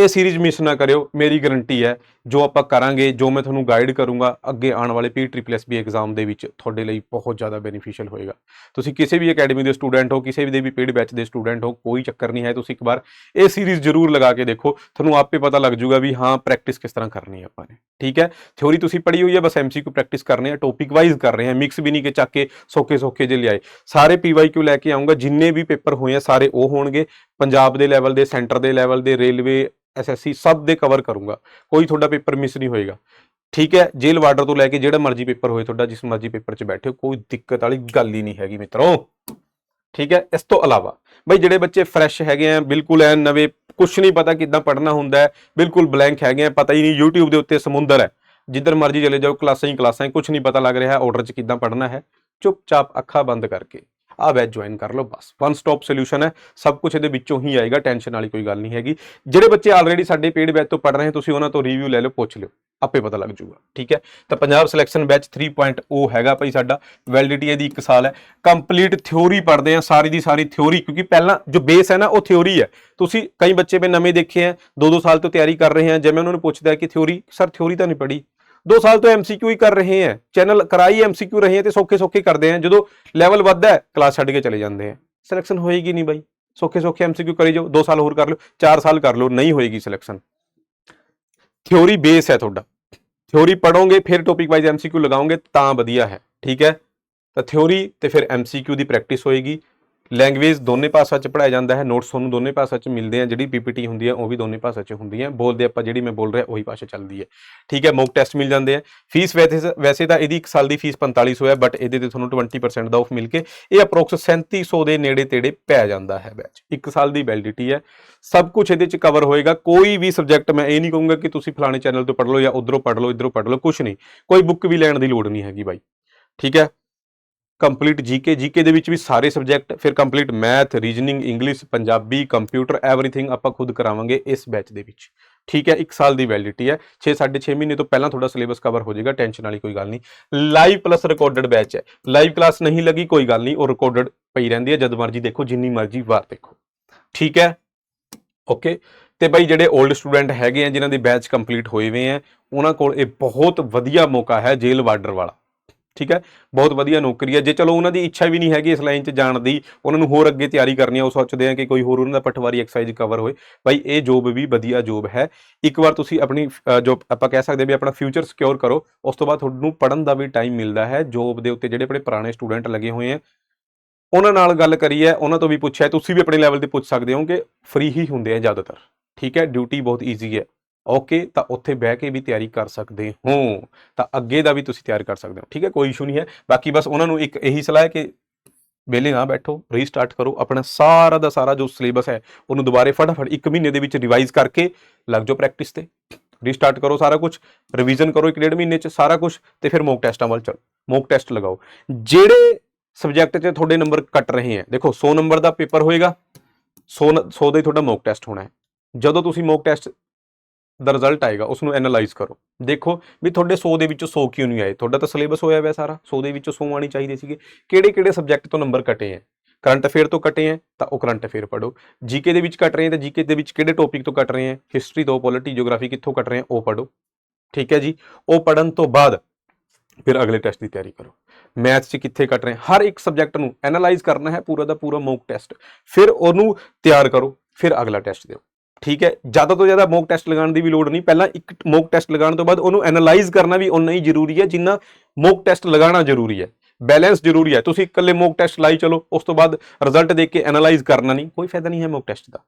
ਇਹ ਸੀਰੀਜ਼ ਮਿਸ ਨਾ ਕਰਿਓ, ਮੇਰੀ ਗਾਰੰਟੀ ਹੈ, ਜੋ ਆਪਾਂ ਕਰਾਂਗੇ, ਜੋ ਮੈਂ ਤੁਹਾਨੂੰ ਗਾਈਡ ਕਰੂੰਗਾ, ਅੱਗੇ ਆਉਣ ਵਾਲੇ P triple S B exam ਦੇ ਵਿੱਚ ਤੁਹਾਡੇ ਲਈ ਬਹੁਤ ਜ਼ਿਆਦਾ ਬੈਨੀਫੀਸ਼ੀਅਲ ਹੋਏਗਾ। ਤੁਸੀਂ ਕਿਸੇ ਵੀ ਅਕੈਡਮੀ ਦੇ ਸਟੂਡੈਂਟ ਹੋ, ਕਿਸੇ ਵੀ ਦੇ ਵੀ ਪੇਡ ਬੈਚ ਦੇ ਸਟੂਡੈਂਟ ਹੋ, ਕੋਈ ਚੱਕਰ ਨਹੀਂ ਹੈ, ਤੁਸੀਂ ਇੱਕ ਵਾਰ ਇਹ ਸੀਰੀਜ਼ ਜ਼ਰੂਰ ਲਗਾ ਕੇ ਦੇਖੋ, ਤੁਹਾਨੂੰ ਆਪੇ ਪਤਾ ਲੱਗ ਜਾਊਗਾ ਵੀ ਹਾਂ ਪ੍ਰੈਕਟਿਸ ਕਿਸ ਤਰ੍ਹਾਂ ਕਰਨੀ ਹੈ ਆਪਾਂ ਨੇ, ਠੀਕ ਹੈ? ਥਿਉਰੀ ਤੁਸੀਂ ਪੜ੍ਹੀ ਹੋਈ ਹੈ, ਬਸ ਐਮਸੀਕਿਊ ਪ੍ਰੈਕਟਿਸ ਕਰਨੇ ਆ ਟੌਪਿਕ ਵਾਈਜ਼ ਕਰ ਰਹੇ ਆ ਮਿਕਸ ਵੀ ਨਹੀਂ ਕਿ ਚੱਕ ਕੇ ਸੋਕੇ ਸੋਕੇ ਜੇ ਲਿਆਏ। ਸਾਰੇ ਪੀਵਾਈਕਿਊ ਲੈ ਕੇ ਆਉਂਗਾ ਜਿੰਨੇ ਵੀ ਪੇਪਰ ਹੋਏ ਆ, ਸਾਰੇ ਉਹ ਹੋਣਗੇ ਪੰਜਾਬ ਦੇ ਲੈਵਲ ਦੇ ਸੈਂਟਰ ਦੇ ਲੈਵਲ ਦੇ ਰੇਲਵੇ ਐਸਐਸਸੀ ਸਭ ਦੇ ਕਵਰ ਕਰੂੰਗਾ। ਕੋਈ ਤੁਹਾਡਾ ਪੇਪਰ ਮਿਸ ਨਹੀਂ ਹੋਏਗਾ। ਠੀਕ ਹੈ ਜੇਲ੍ਹ ਵਾਰਡਰ ਤੋਂ ਲੈ ਕੇ ਜਿਹੜਾ ਮਰਜ਼ੀ ਪੇਪਰ ਹੋਏ ਤੁਹਾਡਾ, ਜਿਸ ਮਰਜ਼ੀ ਪੇਪਰ 'ਚ ਬੈਠੇ ਹੋ, ਕੋਈ ਦਿੱਕਤ ਵਾਲੀ ਗੱਲ ਹੀ ਨਹੀਂ ਹੈਗੀ ਮਿੱਤਰੋ। ਠੀਕ ਹੈ, ਇਸ ਤੋਂ ਇਲਾਵਾ ਬਈ ਜਿਹੜੇ ਬੱਚੇ ਫਰੈਸ਼ ਹੈਗੇ ਆ, ਬਿਲਕੁਲ ਐ ਨਵੇਂ ਕੁਝ ਨਹੀਂ ਪਤਾ ਕਿੱਦਾਂ ਪੜ੍ਹਨਾ ਹੁੰਦਾ ਬਿਲਕੁਲ ਬਲੈਂਕ ਹੈਗੇ ਆ, ਪਤਾ ਹੀ ਨਹੀਂ YouTube ਦੇ ਉੱਤੇ ਸਮੁੰਦਰ ਹੈ। ਜਿੱਧਰ ਮਰਜ਼ੀ ਚਲੇ ਜਾਓ, ਕਲਾਸਾਂ ਹੀ ਕਲਾਸਾਂ ਕੁਝ ਨਹੀਂ ਪਤਾ ਲੱਗ ਰਿਹਾ ਆਰਡਰ 'ਚ ਕਿੱਦਾਂ ਪੜ੍ਹਨਾ ਹੈ। ਚੁੱਪਚਾਪ ਅੱਖਾਂ ਬੰਦ ਕਰਕੇ। ਆ ਬੈਚ ਜੁਆਇਨ ਕਰ ਲਓ, ਬਸ। ਵਨ ਸਟਾਪ ਸੋਲੂਸ਼ਨ ਹੈ। ਸਭ ਕੁਝ ਇਹਦੇ ਵਿੱਚੋਂ ਹੀ ਆਏਗਾ, ਟੈਨਸ਼ਨ ਵਾਲੀ ਕੋਈ ਗੱਲ ਨਹੀਂ ਹੈਗੀ। ਜਿਹੜੇ ਬੱਚੇ ਆਲਰੇਡੀ ਸਾਡੇ ਪੇਡ ਬੈਚ ਤੋਂ ਪੜ੍ਹ ਰਹੇ, ਤੁਸੀਂ ਉਹਨਾਂ ਤੋਂ ਰਿਵਿਊ ਲੈ ਲਓ, ਪੁੱਛ ਲਿਓ। ਆਪੇ ਪਤਾ ਲੱਗ ਜਾਊਗਾ, ਠੀਕ ਹੈ? ਤਾਂ ਪੰਜਾਬ ਸਿਲੈਕਸ਼ਨ ਬੈਚ 3.0 ਹੈਗਾ ਭਾਈ ਸਾਡਾ। ਵੈਲਿਡਿਟੀ ਇਹਦੀ 1 ਸਾਲ ਹੈ। ਕੰਪਲੀਟ ਥਿਉਰੀ ਪੜ੍ਹਦੇ ਆ ਸਾਰੀ ਦੀ ਸਾਰੀ ਥਿਉਰੀ ਕਿਉਂਕਿ ਪਹਿਲਾਂ ਜੋ ਬੇਸ ਹੈ ਨਾ, ਉਹ ਥਿਉਰੀ ਹੈ। ਤੁਸੀਂ ਕਈ ਬੱਚੇ ਮੈਂ ਨਵੇਂ ਦੇਖੇ ਆ 2-2 ਸਾਲ ਤੋਂ ਤਿਆਰੀ ਕਰ ਰਹੇ ਆ ਜੇ ਮੈਂ ਉਹਨਾਂ ਨੂੰ ਪੁੱਛਦਾ ਕਿ ਥਿਉਰੀ ਸਰ ਥਿਉਰੀ ਤਾਂ ਨਹੀਂ ਪੜ੍ਹੀ? 2 ਸਾਲ ਤੋਂ ਐਮਸੀਕਿਊ ਹੀ ਕਰ ਰਹੇ ਹੈ। ਚੈਨਲ ਕਰਾਈ ਐਮਸੀਕਿਊ ਰਹੇ ਹੈ ਤੇ ਸੌਖੇ ਸੌਖੇ ਕਰਦੇ ਆ ਜਦੋਂ ਲੈਵਲ ਵੱਧਦਾ ਹੈ ਕਲਾਸ ਛੱਡ ਕੇ ਚਲੇ ਜਾਂਦੇ ਆ ਸਿਲੈਕਸ਼ਨ ਹੋਏਗੀ ਨਹੀਂ ਬਾਈ। ਸੌਖੇ ਸੌਖੇ ਐਮਸੀਕਿਊ ਕਰੀ ਜਾਓ 2 ਸਾਲ ਹੋਰ ਕਰ ਲਓ 4 ਸਾਲ ਕਰ ਲਓ, ਨਹੀਂ ਹੋਏਗੀ ਸਿਲੈਕਸ਼ਨ ਥਿਉਰੀ ਬੇਸ ਹੈ ਤੁਹਾਡਾ। ਥਿਉਰੀ ਪੜੋਗੇ ਫਿਰ ਟੌਪਿਕ ਵਾਈਜ਼ ਐਮਸੀਕਿਊ ਲਗਾਓਗੇ, ਤਾਂ ਵਧੀਆ ਹੈ। ਠੀਕ ਹੈ? ਤਾਂ ਥਿਉਰੀ ਤੇ ਫਿਰ ਐਮਸੀਕਿਊ ਦੀ ਪ੍ਰੈਕਟਿਸ ਹੋਏਗੀ। ਲੈਂਗੁਏਜ ਦੋਨੇ ਭਾਸ਼ਾ 'ਚ ਪੜਾਇਆ ਜਾਂਦਾ ਹੈ, ਨੋਟਸ ਤੁਹਾਨੂੰ ਦੋਨੇ ਭਾਸ਼ਾ 'ਚ ਮਿਲਦੇ ਆ, ਜਿਹੜੀ ਪੀਪੀਟੀ ਹੁੰਦੀ ਹੈ ਉਹ ਵੀ ਦੋਨੇ ਭਾਸ਼ਾ 'ਚ ਹੁੰਦੀ ਹੈ ਬੋਲਦੇ ਆਪਾਂ ਜਿਹੜੀ ਮੈਂ ਬੋਲ ਰਿਹਾ, ਉਹੀ ਭਾਸ਼ਾ ਚੱਲਦੀ ਹੈ ਠੀਕ ਹੈ ਮੌਕ ਟੈਸਟ ਮਿਲ ਜਾਂਦੇ ਆ। ਫੀਸ ਵੈਸੇ ਵੈਸੇ ਤਾਂ ਇਹਦੀ 1 ਸਾਲ ਦੀ ਫੀਸ 4500 ਹੈ ਬਟ ਇਹਦੇ ਤੇ ਤੁਹਾਨੂੰ 20% ਦਾ ਆਫ ਮਿਲ ਕੇ ਇਹ ਅਪਰੋਕਸ 3700 ਦੇ ਨੇੜੇ ਤੇੜੇ ਪੈ ਜਾਂਦਾ ਹੈ ਬੈਚ 1 ਸਾਲ ਦੀ ਵੈਲਿਡਿਟੀ ਹੈ। ਸਭ ਕੁਝ ਇਹਦੇ 'ਚ ਕਵਰ ਹੋਏਗਾ। ਕੋਈ ਵੀ ਸਬਜੈਕਟ ਮੈਂ ਇਹ ਨਹੀਂ ਕਹੂੰਗਾ ਕਿ ਤੁਸੀਂ ਫਲਾਣੇ ਚੈਨਲ ਤੋਂ ਪੜ੍ਹ ਲਓ ਜਾਂ ਉਧਰੋਂ ਪੜ੍ਹ ਲਓ, ਇਧਰੋਂ ਪੜ੍ਹ ਲਓ ਕੁਝ ਨਹੀਂ। ਕੋਈ ਬੁੱਕ ਵੀ ਲੈਣ ਦੀ ਲੋੜ ਨਹੀਂ ਹੈਗੀ ਬਾਈ। ਠੀਕ ਹੈ ਕੰਪਲੀਟ ਜੀਕੇ ਜੀਕੇ ਦੇ ਵਿੱਚ ਵੀ ਸਾਰੇ ਸਬਜੈਕਟ ਫਿਰ complete math reasoning English Punjabi computer everything ਆਪਾਂ ਖੁਦ ਕਰਾਵਾਂਗੇ ਇਸ ਬੈਚ ਦੇ ਵਿੱਚ। ਠੀਕ ਹੈ 1 ਸਾਲ ਦੀ ਵੈਲਿਡਿਟੀ ਹੈ। 6 6.5 ਮਹੀਨੇ ਤੋਂ ਪਹਿਲਾਂ ਤੁਹਾਡਾ ਸਿਲੇਬਸ ਕਵਰ ਹੋ ਜਾਏਗਾ ਟੈਨਸ਼ਨ ਵਾਲੀ ਕੋਈ ਗੱਲ ਨਹੀਂ। ਲਾਈਵ ਪਲੱਸ ਰਿਕਾਰਡਡ ਬੈਚ ਹੈ। ਲਾਈਵ ਕਲਾਸ ਨਹੀਂ ਲੱਗੀ, ਕੋਈ ਗੱਲ ਨਹੀਂ, ਉਹ ਰਿਕਾਰਡਡ ਪਈ ਰਹਿੰਦੀ ਹੈ। ਜਦ ਮਰਜ਼ੀ ਦੇਖੋ, ਜਿੰਨੀ ਮਰਜ਼ੀ ਵਾਰ ਦੇਖੋ। ਠੀਕ ਹੈ? ਓਕੇ ਤੇ ਬਾਈ ਜਿਹੜੇ 올ਡ ਸਟੂਡੈਂਟ ਹੈਗੇ ਆ, ਜਿਨ੍ਹਾਂ ਦੇ ਬੈਚ ਕੰਪਲੀਟ ਹੋਏ ਹੋਏ ਆ, ਉਹਨਾਂ ਕੋਲ ਇਹ ਬਹੁਤ ਵਧੀਆ ਮੌਕਾ ਹੈ ਜੇਲ ਵਾਰਡਰ ਵਾਲਾ। ਠੀਕ ਹੈ? ਬਹੁਤ ਵਧੀਆ ਨੌਕਰੀ ਹੈ। ਜੇ ਚਲੋ ਉਹਨਾਂ ਦੀ ਇੱਛਾ ਵੀ ਨਹੀਂ ਹੈਗੀ ਇਸ ਲਾਈਨ 'ਚ ਜਾਣ ਦੀ, ਉਹਨਾਂ ਨੂੰ ਹੋਰ ਅੱਗੇ ਤਿਆਰੀ ਕਰਨੀ ਹੈ ਉਹ ਸੋਚਦੇ ਆ ਕਿ ਕੋਈ ਹੋਰ ਉਹਨਾਂ ਦਾ ਪਟਵਾਰੀ ਐਕਸਾਈਜ਼ ਕਵਰ ਹੋਏ। ਭਾਈ ਇਹ ਜੋਬ ਵੀ ਵਧੀਆ ਜੋਬ ਹੈ। ਇੱਕ ਵਾਰ ਤੁਸੀਂ ਆਪਣੀ ਜੋ ਆਪਾਂ ਕਹਿ ਸਕਦੇ ਵੀ ਆਪਣਾ ਫਿਊਚਰ ਸਿਕਿਉਰ ਕਰੋ, ਉਸ ਤੋਂ ਬਾਅਦ ਤੁਹਾਨੂੰ ਪੜਨ ਦਾ ਵੀ ਟਾਈਮ ਮਿਲਦਾ ਹੈ। ਜੋਬ ਦੇ ਉੱਤੇ ਜਿਹੜੇ ਆਪਣੇ ਪੁਰਾਣੇ ਸਟੂਡੈਂਟ ਲੱਗੇ ਹੋਏ ਆ, ਉਹਨਾਂ ਨਾਲ ਗੱਲ ਕਰੀ ਹੈ ਉਹਨਾਂ ਤੋਂ ਵੀ ਪੁੱਛਿਆ, ਤੁਸੀਂ ਵੀ ਆਪਣੇ ਲੈਵਲ ਤੇ ਪੁੱਛ ਸਕਦੇ ਹੋ ਕਿ ਫ੍ਰੀ ਹੀ ਹੁੰਦੇ ਆ ਜ਼ਿਆਦਾਤਰ। ਠੀਕ ਹੈ? ਡਿਊਟੀ ਬਹੁਤ ਈਜ਼ੀ ਹੈ। ਓਕੇ, ਤਾਂ ਉੱਥੇ ਬਹਿ ਕੇ ਵੀ ਤਿਆਰੀ ਕਰ ਸਕਦੇ ਹੋ। ਤਾਂ ਅੱਗੇ ਦਾ ਵੀ ਤੁਸੀਂ ਤਿਆਰ ਕਰ ਸਕਦੇ ਹੋ। ਠੀਕ ਹੈ, ਕੋਈ ਇਸ਼ੂ ਨਹੀਂ ਹੈ। ਬਾਕੀ ਬਸ ਉਹਨਾਂ ਨੂੰ ਇੱਕ ਇਹੀ ਸਲਾਹ ਹੈ ਕਿ ਵਿਹਲੇ ਨਾ ਬੈਠੋ ਰੀਸਟਾਰਟ ਕਰੋ। ਆਪਣਾ ਸਾਰਾ ਦਾ ਸਾਰਾ ਜੋ ਸਿਲੇਬਸ ਹੈ, ਉਹਨੂੰ ਦੁਬਾਰੇ ਫਟਾਫਟ ਇੱਕ ਮਹੀਨੇ ਦੇ ਵਿੱਚ ਰਿਵਾਈਜ਼ ਕਰਕੇ ਲੱਗ ਜਾਓ ਪ੍ਰੈਕਟਿਸ ਤੇ। ਰੀਸਟਾਰਟ ਕਰੋ ਸਾਰਾ ਕੁਝ ਰਿਵੀਜ਼ਨ ਕਰੋ ਇੱਕ ਡੇਢ ਮਹੀਨੇ ਚ ਸਾਰਾ ਕੁਝ ਤੇ ਫਿਰ ਮੌਕ ਟੈਸਟਾਂ ਵੱਲ ਚਲੋ। ਮੌਕ ਟੈਸਟ ਲਗਾਓ। ਜਿਹੜੇ ਸਬਜੈਕਟ 'ਚ ਤੁਹਾਡੇ ਨੰਬਰ ਕੱਟ ਰਹੇ ਹੈ, ਦੇਖੋ 100 ਨੰਬਰ ਦਾ ਪੇਪਰ ਹੋਏਗਾ 100 ਨ- 100 ਦਾ ਹੀ ਤੁਹਾਡਾ ਮੌਕ ਟੈਸਟ ਹੋਣਾ ਹੈ। ਜਦੋਂ ਤੁਸੀਂ ਮੌਕ ਟੈਸਟ ਦਾ ਰਿਜ਼ਲਟ ਆਏਗਾ ਉਸ ਨੂੰ ਐਨਾਲਾਈਜ਼ ਕਰੋ। ਦੇਖੋ ਵੀ ਤੁਹਾਡੇ 100 ਦੇ ਵਿੱਚੋਂ 100 ਕਿਉਂ ਨਹੀਂ ਆਏ? ਤੁਹਾਡਾ ਤਾਂ ਸਿਲੇਬਸ ਹੋਇਆ ਹੋਇਆ ਸਾਰਾ। 100 ਦੇ ਵਿੱਚੋਂ 100 ਆਣੀ ਚਾਹੀਦੇ ਸੀਗੇ। ਕਿਹੜੇ ਕਿਹੜੇ ਸਬਜੈਕਟ ਤੋਂ ਨੰਬਰ ਕੱਟੇ ਹੈ? ਕਰੰਟ ਅਫੇਅਰ ਤੋਂ ਕੱਟੇ ਹੈ, ਤਾਂ ਉਹ ਕਰੰਟ ਅਫੇਅਰ ਪੜੋ ਜੀਕੇ ਦੇ ਵਿੱਚ ਕੱਟ ਰਹੇ ਹੈ, ਤਾਂ ਜੀਕੇ ਦੇ ਵਿੱਚ ਕਿਹੜੇ ਟੌਪਿਕ ਤੋਂ ਕੱਟ ਰਹੇ ਹੈ? ਹਿਸਟਰੀ ਤੋਂ ਪੋਲਿਟੀ ਜਿਓਗ੍ਰਾਫੀ ਕਿੱਥੋਂ ਕੱਟ ਰਹੇ ਹੈ, ਉਹ ਪੜੋ ਠੀਕ ਹੈ ਜੀ? ਉਹ ਪੜਨ ਤੋਂ ਬਾਅਦ ਫਿਰ ਅਗਲੇ ਟੈਸਟ ਦੀ ਤਿਆਰੀ ਕਰੋ। ਮੈਥ 'ਚ ਕਿੱਥੇ ਕੱਟ ਰਹੇ ਹਰ ਇੱਕ ਸਬਜੈਕਟ ਨੂੰ ਐਨਾਲਾਈਜ਼ ਕਰਨਾ ਹੈ, ਪੂਰਾ ਦਾ ਪੂਰਾ ਮੌਕ ਟੈਸਟ ਫਿਰ ਉਹਨੂੰ ਤਿਆਰ ਕਰੋ। ਫਿਰ ਅਗਲਾ ਟੈਸਟ ਦਿਓ। ਠੀਕ ਹੈ, ਜ਼ਿਆਦਾ ਤੋਂ ਜ਼ਿਆਦਾ ਮੌਕ ਟੈਸਟ ਲਗਾਉਣ ਦੀ ਵੀ ਲੋੜ ਨਹੀਂ। ਪਹਿਲਾਂ ਇੱਕ ਮੌਕ ਟੈਸਟ ਲਗਾਉਣ ਤੋਂ ਬਾਅਦ ਉਹਨੂੰ ਐਨਾਲਾਈਜ਼ ਕਰਨਾ ਵੀ ਉਨਾ ਹੀ ਜ਼ਰੂਰੀ ਹੈ ਜਿੰਨਾ ਮੌਕ ਟੈਸਟ ਲਗਾਉਣਾ ਜ਼ਰੂਰੀ ਹੈ। ਬੈਲੈਂਸ ਜ਼ਰੂਰੀ ਹੈ। ਤੁਸੀਂ ਇਕੱਲੇ ਮੌਕ ਟੈਸਟ ਲਾਈ ਚਲੋ, ਉਸ ਤੋਂ ਬਾਅਦ ਰਿਜ਼ਲਟ ਦੇਖ ਕੇ ਐਨਾਲਾਈਜ਼ ਕਰਨਾ ਨਹੀਂ। ਕੋਈ ਫਾਇਦਾ ਨਹੀਂ ਹੈ ਮੌਕ ਟੈਸਟ ਦਾ।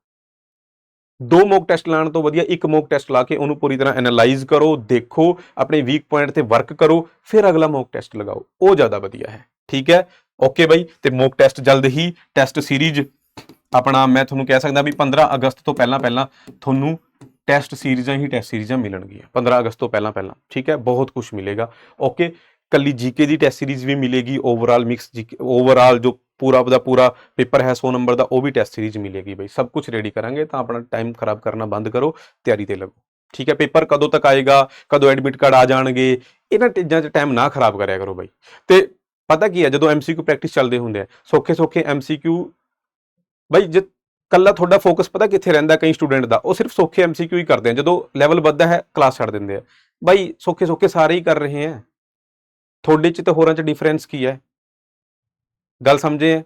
ਦੋ ਮੌਕ ਟੈਸਟ ਲਾਉਣ ਤੋਂ ਵਧੀਆ ਇੱਕ ਮੌਕ ਟੈਸਟ ਲਾ ਕੇ ਉਹਨੂੰ ਪੂਰੀ ਤਰ੍ਹਾਂ ਐਨਾਲਾਈਜ਼ ਕਰੋ, ਦੇਖੋ, ਆਪਣੇ ਵੀਕ ਪੁਆਇੰਟ ਤੇ ਵਰਕ ਕਰੋ, ਫਿਰ ਅਗਲਾ ਮੌਕ ਟੈਸਟ ਲਗਾਓ। ਉਹ ਜ਼ਿਆਦਾ ਵਧੀਆ ਹੈ। ਠੀਕ ਹੈ? ਓਕੇ ਬਾਈ। ਤੇ ਮੌਕ ਟੈਸਟ ਜਲਦ ਹੀ ਟੈਸਟ ਸੀਰੀਜ਼ ਆਪਣਾ ਮੈਂ ਤੁਹਾਨੂੰ ਕਹਿ ਸਕਦਾ ਵੀ 15 ਅਗਸਤ ਤੋਂ ਪਹਿਲਾਂ ਪਹਿਲਾਂ ਤੁਹਾਨੂੰ ਟੈਸਟ ਸੀਰੀਜ਼ਾਂ ਹੀ ਟੈਸਟ ਸੀਰੀਜ਼ਾਂ ਮਿਲਣਗੀਆਂ 15 ਅਗਸਤ ਤੋਂ ਪਹਿਲਾਂ ਪਹਿਲਾਂ, ਠੀਕ ਹੈ? ਬਹੁਤ ਕੁਝ ਮਿਲੇਗਾ। ਓਕੇ ਕੱਲੀ ਜੀਕੇ ਦੀ ਟੈਸਟ ਸੀਰੀਜ਼ ਵੀ ਮਿਲੇਗੀ ਓਵਰਆਲ ਮਿਕਸ ਜੀਕੇ ਓਵਰਆਲ ਜੋ ਪੂਰਾ ਦਾ ਪੂਰਾ ਪੇਪਰ ਹੈ 100 ਨੰਬਰ ਦਾ, ਉਹ ਵੀ ਟੈਸਟ ਸੀਰੀਜ਼ ਮਿਲੇਗੀ ਬਈ। ਸਭ ਕੁਝ ਰੈਡੀ ਕਰਾਂਗੇ ਤਾਂ ਆਪਣਾ ਟਾਈਮ ਖਰਾਬ ਕਰਨਾ ਬੰਦ ਕਰੋ, ਤਿਆਰੀ ਤੇ ਲੱਗੋ। ਠੀਕ ਹੈ? ਪੇਪਰ ਕਦੋਂ ਤੱਕ ਆਏਗਾ, ਕਦੋਂ ਐਡਮਿਟ ਕਾਰਡ ਆ ਜਾਣਗੇ, ਇਹਨਾਂ ਚੀਜ਼ਾਂ 'ਚ ਟਾਈਮ ਨਾ ਖਰਾਬ ਕਰਿਆ ਕਰੋ ਬਈ। ਤੇ ਪਤਾ ਕੀ ਹੈ, ਜਦੋਂ ਐਮਸੀਕਿਊ ਪ੍ਰੈਕਟਿਸ ਚੱਲਦੇ ਹੁੰਦੇ ਆ ਸੌਖੇ ਸੌਖੇ ਐਮਸੀਕਿਊ ਬਾਈ ਜੇ ਕੱਲਾ ਤੁਹਾਡਾ ਫੋਕਸ ਪਤਾ ਕਿੱਥੇ ਰਹਿੰਦਾ ਕਈ ਸਟੂਡੈਂਟ ਦਾ, ਉਹ ਸਿਰਫ ਸੌਖੇ ਐਮਸੀਕਿਊ ਹੀ ਕਰਦੇ ਆ, ਜਦੋਂ ਲੈਵਲ ਵੱਧਦਾ ਹੈ ਕਲਾਸ ਛੱਡ ਦਿੰਦੇ ਆ। ਬਾਈ ਸੌਖੇ ਸੌਖੇ ਸਾਰੇ ਹੀ ਕਰ ਰਹੇ ਆ। ਤੁਹਾਡੇ ਚ ਤੇ ਹੋਰਾਂ ਚ ਡਿਫਰੈਂਸ ਕੀ ਹੈ? ਗੱਲ ਸਮਝੇ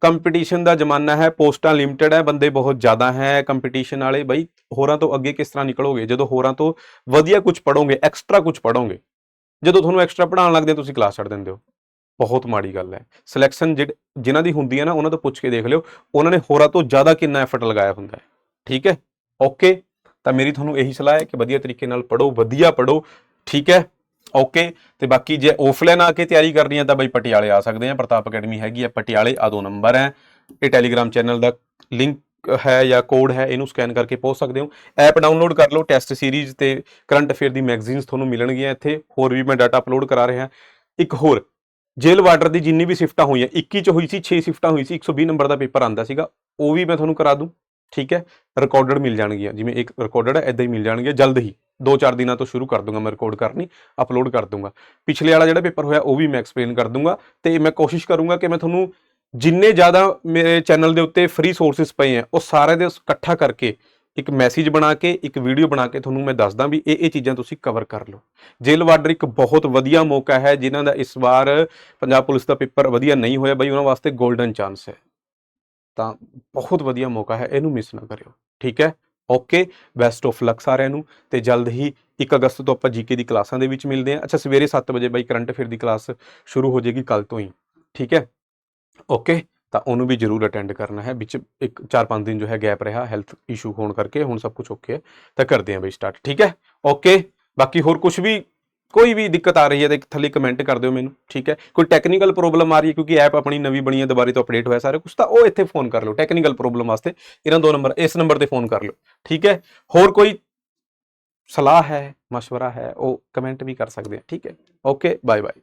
ਕੰਪੀਟੀਸ਼ਨ ਦਾ ਜ਼ਮਾਨਾ ਹੈ, ਪੋਸਟਾਂ ਲਿਮਟਿਡ ਹੈ, ਬੰਦੇ ਬਹੁਤ ਜ਼ਿਆਦਾ ਹੈ ਕੰਪੀਟੀਸ਼ਨ ਵਾਲੇ ਬਈ ਹੋਰਾਂ ਤੋਂ ਅੱਗੇ ਕਿਸ ਤਰ੍ਹਾਂ ਨਿਕਲੋਗੇ? ਜਦੋਂ ਹੋਰਾਂ ਤੋਂ ਵਧੀਆ ਕੁਝ ਪੜੋਗੇ ਐਕਸਟਰਾ ਕੁਝ ਪੜੋਗੇ ਜਦੋਂ ਤੁਹਾਨੂੰ ਐਕਸਟਰਾ ਪੜਾਉਣ ਲੱਗਦੇ ਤੁਸੀਂ ਕਲਾਸ ਛੱਡ ਦਿੰਦੇ ਹੋ। ਬਹੁਤ ਮਾੜੀ ਗੱਲ ਹੈ। ਸਿਲੈਕਸ਼ਨ ਜਿਨ੍ਹਾਂ ਦੀ ਹੁੰਦੀ ਹੈ ਨਾ, ਉਹਨਾਂ ਤੋਂ ਪੁੱਛ ਕੇ ਦੇਖ ਲਿਓ। ਉਹਨਾਂ ਨੇ ਹੋਰਾਂ ਤੋਂ ਜ਼ਿਆਦਾ ਕਿੰਨਾ ਐਫਰਟ ਲਗਾਇਆ ਹੁੰਦਾ ਹੈ। ਠੀਕ ਹੈ? ਓਕੇ ਤਾਂ ਮੇਰੀ ਤੁਹਾਨੂੰ ਇਹੀ ਸਲਾਹ ਹੈ ਕਿ ਵਧੀਆ ਤਰੀਕੇ ਨਾਲ ਪੜੋ ਵਧੀਆ ਪੜੋ ਠੀਕ ਹੈ? ਓਕੇ ਤੇ ਬਾਕੀ ਜੇ ਆਫਲਾਈਨ ਆ ਕੇ ਤਿਆਰੀ ਕਰਨੀ ਹੈ ਤਾਂ ਬਈ ਪਟਿਆਲੇ ਆ ਸਕਦੇ ਆ ਪ੍ਰਤਾਪ ਅਕੈਡਮੀ ਹੈਗੀ ਹੈ, ਪਟਿਆਲੇ ਆ ਦੋ ਨੰਬਰ ਹੈ। ਇਹ ਟੈਲੀਗ੍ਰਾਮ ਚੈਨਲ ਦਾ ਲਿੰਕ ਹੈ ਜਾਂ ਕੋਡ ਹੈ, ਇਹਨੂੰ ਸਕੈਨ ਕਰਕੇ ਪਹੁੰਚ ਸਕਦੇ ਹੋ। ਐਪ ਡਾਊਨਲੋਡ ਕਰ ਲਓ ਟੈਸਟ ਸੀਰੀਜ਼ ਤੇ ਕਰੰਟ ਅਫੇਅਰ ਦੀ ਮੈਗਜ਼ੀਨਸ ਤੁਹਾਨੂੰ ਮਿਲਣਗੀਆਂ ਇੱਥੇ। ਹੋਰ ਵੀ ਮੈਂ ਡਾਟਾ ਅਪਲੋਡ ਕਰਾ ਰਿਹਾ। ਇੱਕ ਹੋਰ ਜੇਲ ਵਾਟਰ ਦੀ ਜਿੰਨੀ ਵੀ ਸ਼ਿਫਟਾਂ ਹੋਈਆਂ 21 ਚ ਹੋਈ ਸੀ 6 ਸ਼ਿਫਟਾਂ ਹੋਈ ਸੀ 120 ਨੰਬਰ ਦਾ ਪੇਪਰ ਆਂਦਾ ਸੀਗਾ, ਉਹ ਵੀ ਮੈਂ ਤੁਹਾਨੂੰ ਕਰਾ ਦੂੰ, ਠੀਕ ਹੈ? ਰਿਕਾਰਡਡ ਮਿਲ ਜਾਣਗੀਆਂ, ਜਿਵੇਂ ਇੱਕ ਰਿਕਾਰਡਡ ਹੈ ਇਦਾਂ ਹੀ ਮਿਲ ਜਾਣਗੀਆਂ, ਜਲਦ ਹੀ। 2-4 ਦਿਨਾਂ ਤੋਂ ਸ਼ੁਰੂ ਕਰ ਦੂੰਗਾ ਮੈਂ ਰਿਕਾਰਡ ਕਰਨੀ ਅਪਲੋਡ ਕਰ ਦੂੰਗਾ। ਪਿਛਲੇ ਵਾਲਾ ਜਿਹੜਾ ਪੇਪਰ ਹੋਇਆ, ਉਹ ਵੀ ਮੈਂ ਐਕਸਪਲੇਨ ਕਰ ਦੂੰਗਾ, ਤੇ ਮੈਂ ਕੋਸ਼ਿਸ਼ ਕਰੂੰਗਾ ਕਿ ਮੈਂ ਤੁਹਾਨੂੰ ਜਿੰਨੇ ਜ਼ਿਆਦਾ ਮੇਰੇ ਚੈਨਲ ਦੇ ਉੱਤੇ ਫ੍ਰੀ ਸੋਰਸਸ ਪਏ ਆ ਉਹ ਸਾਰੇ ਦੇ ਇਕੱਠਾ ਕਰਕੇ ਇੱਕ ਮੈਸੇਜ ਬਣਾ ਕੇ, ਇੱਕ ਵੀਡੀਓ ਬਣਾ ਕੇ ਤੁਹਾਨੂੰ ਮੈਂ ਦੱਸਦਾ ਵੀ ਇਹ ਇਹ ਚੀਜ਼ਾਂ ਤੁਸੀਂ ਕਵਰ ਕਰ ਲਓ। ਜੇਲ੍ਹ ਵਾਰਡਰ ਇੱਕ ਬਹੁਤ ਵਧੀਆ ਮੌਕਾ ਹੈ ਜਿਨ੍ਹਾਂ ਦਾ ਇਸ ਵਾਰ ਪੰਜਾਬ ਪੁਲਿਸ ਦਾ ਪੇਪਰ ਵਧੀਆ ਨਹੀਂ ਹੋਇਆ, ਬਈ ਉਹਨਾਂ ਵਾਸਤੇ 골ਡਨ ਚਾਂਸ ਹੈ। ਤਾਂ ਬਹੁਤ ਵਧੀਆ ਮੌਕਾ ਹੈ, ਇਹਨੂੰ ਮਿਸ ਨਾ ਕਰਿਓ। ਠੀਕ ਹੈ? ਓਕੇ ਬੈਸਟ ਆਫ ਲੱਕ ਸਾਰਿਆਂ ਨੂੰ। ਤੇ ਜਲਦ ਹੀ 1 ਅਗਸਤ ਤੋਂ ਆਪਾਂ ਜੀਕੇ ਦੀ ਕਲਾਸਾਂ ਦੇ ਵਿੱਚ ਮਿਲਦੇ ਹਾਂ। ਅੱਛਾ, ਸਵੇਰੇ 7 ਵਜੇ ਬਾਈ ਕਰੰਟ ਅਫੇਅਰ ਦੀ ਕਲਾਸ ਸ਼ੁਰੂ ਹੋ ਜਾਏਗੀ ਕੱਲ ਤੋਂ ਹੀ। ਠੀਕ ਹੈ? ਓਕੇ ਤਾਂ ਉਹਨੂੰ ਵੀ ਜਰੂਰ ਅਟੈਂਡ ਕਰਨਾ ਹੈ ਵਿੱਚ ਇੱਕ 4-5 ਦਿਨ ਜੋ ਹੈ ਗੈਪ ਰਿਹਾ ਹੈਲਥ ਇਸ਼ੂ ਹੋਣ ਕਰਕੇ ਹੁਣ ਸਭ ਕੁਝ ਓਕੇ ਹੈ ਤਾਂ ਕਰਦੇ ਹਾਂ ਬਈ ਸਟਾਰਟ ਠੀਕ ਹੈ ਓਕੇ ਬਾਕੀ ਹੋਰ ਕੁਝ ਵੀ ਕੋਈ ਵੀ ਦਿੱਕਤ ਆ ਰਹੀ ਹੈ ਤਾਂ ਥੱਲੇ ਕਮੈਂਟ ਕਰ ਦਿਓ ਮੈਨੂੰ ਠੀਕ ਹੈ ਕੋਈ ਟੈਕਨੀਕਲ ਪ੍ਰੋਬਲਮ ਆ ਰਹੀ ਹੈ ਕਿਉਂਕਿ ਐਪ ਆਪਣੀ ਨਵੀਂ ਬਣੀ ਹੈ ਦੁਬਾਰੇ ਤੋਂ ਅਪਡੇਟ ਹੋਇਆ ਸਾਰੇ ਕੁਝ ਤਾਂ ਉਹ ਇੱਥੇ ਫੋਨ ਕਰ ਲਓ ਟੈਕਨੀਕਲ ਪ੍ਰੋਬਲਮ ਵਾਸਤੇ ਇਹਨਾਂ ਦੋ ਨੰਬਰ ਇਸ ਨੰਬਰ ਤੇ ਫੋਨ ਕਰ ਲਓ ਠੀਕ ਹੈ ਹੋਰ ਕੋਈ ਸਲਾਹ ਹੈ مشورہ ਹੈ ਉਹ ਕਮੈਂਟ ਵੀ ਕਰ ਸਕਦੇ ਆ ਠੀਕ ਹੈ ਓਕੇ ਬਾਏ ਬਾਏ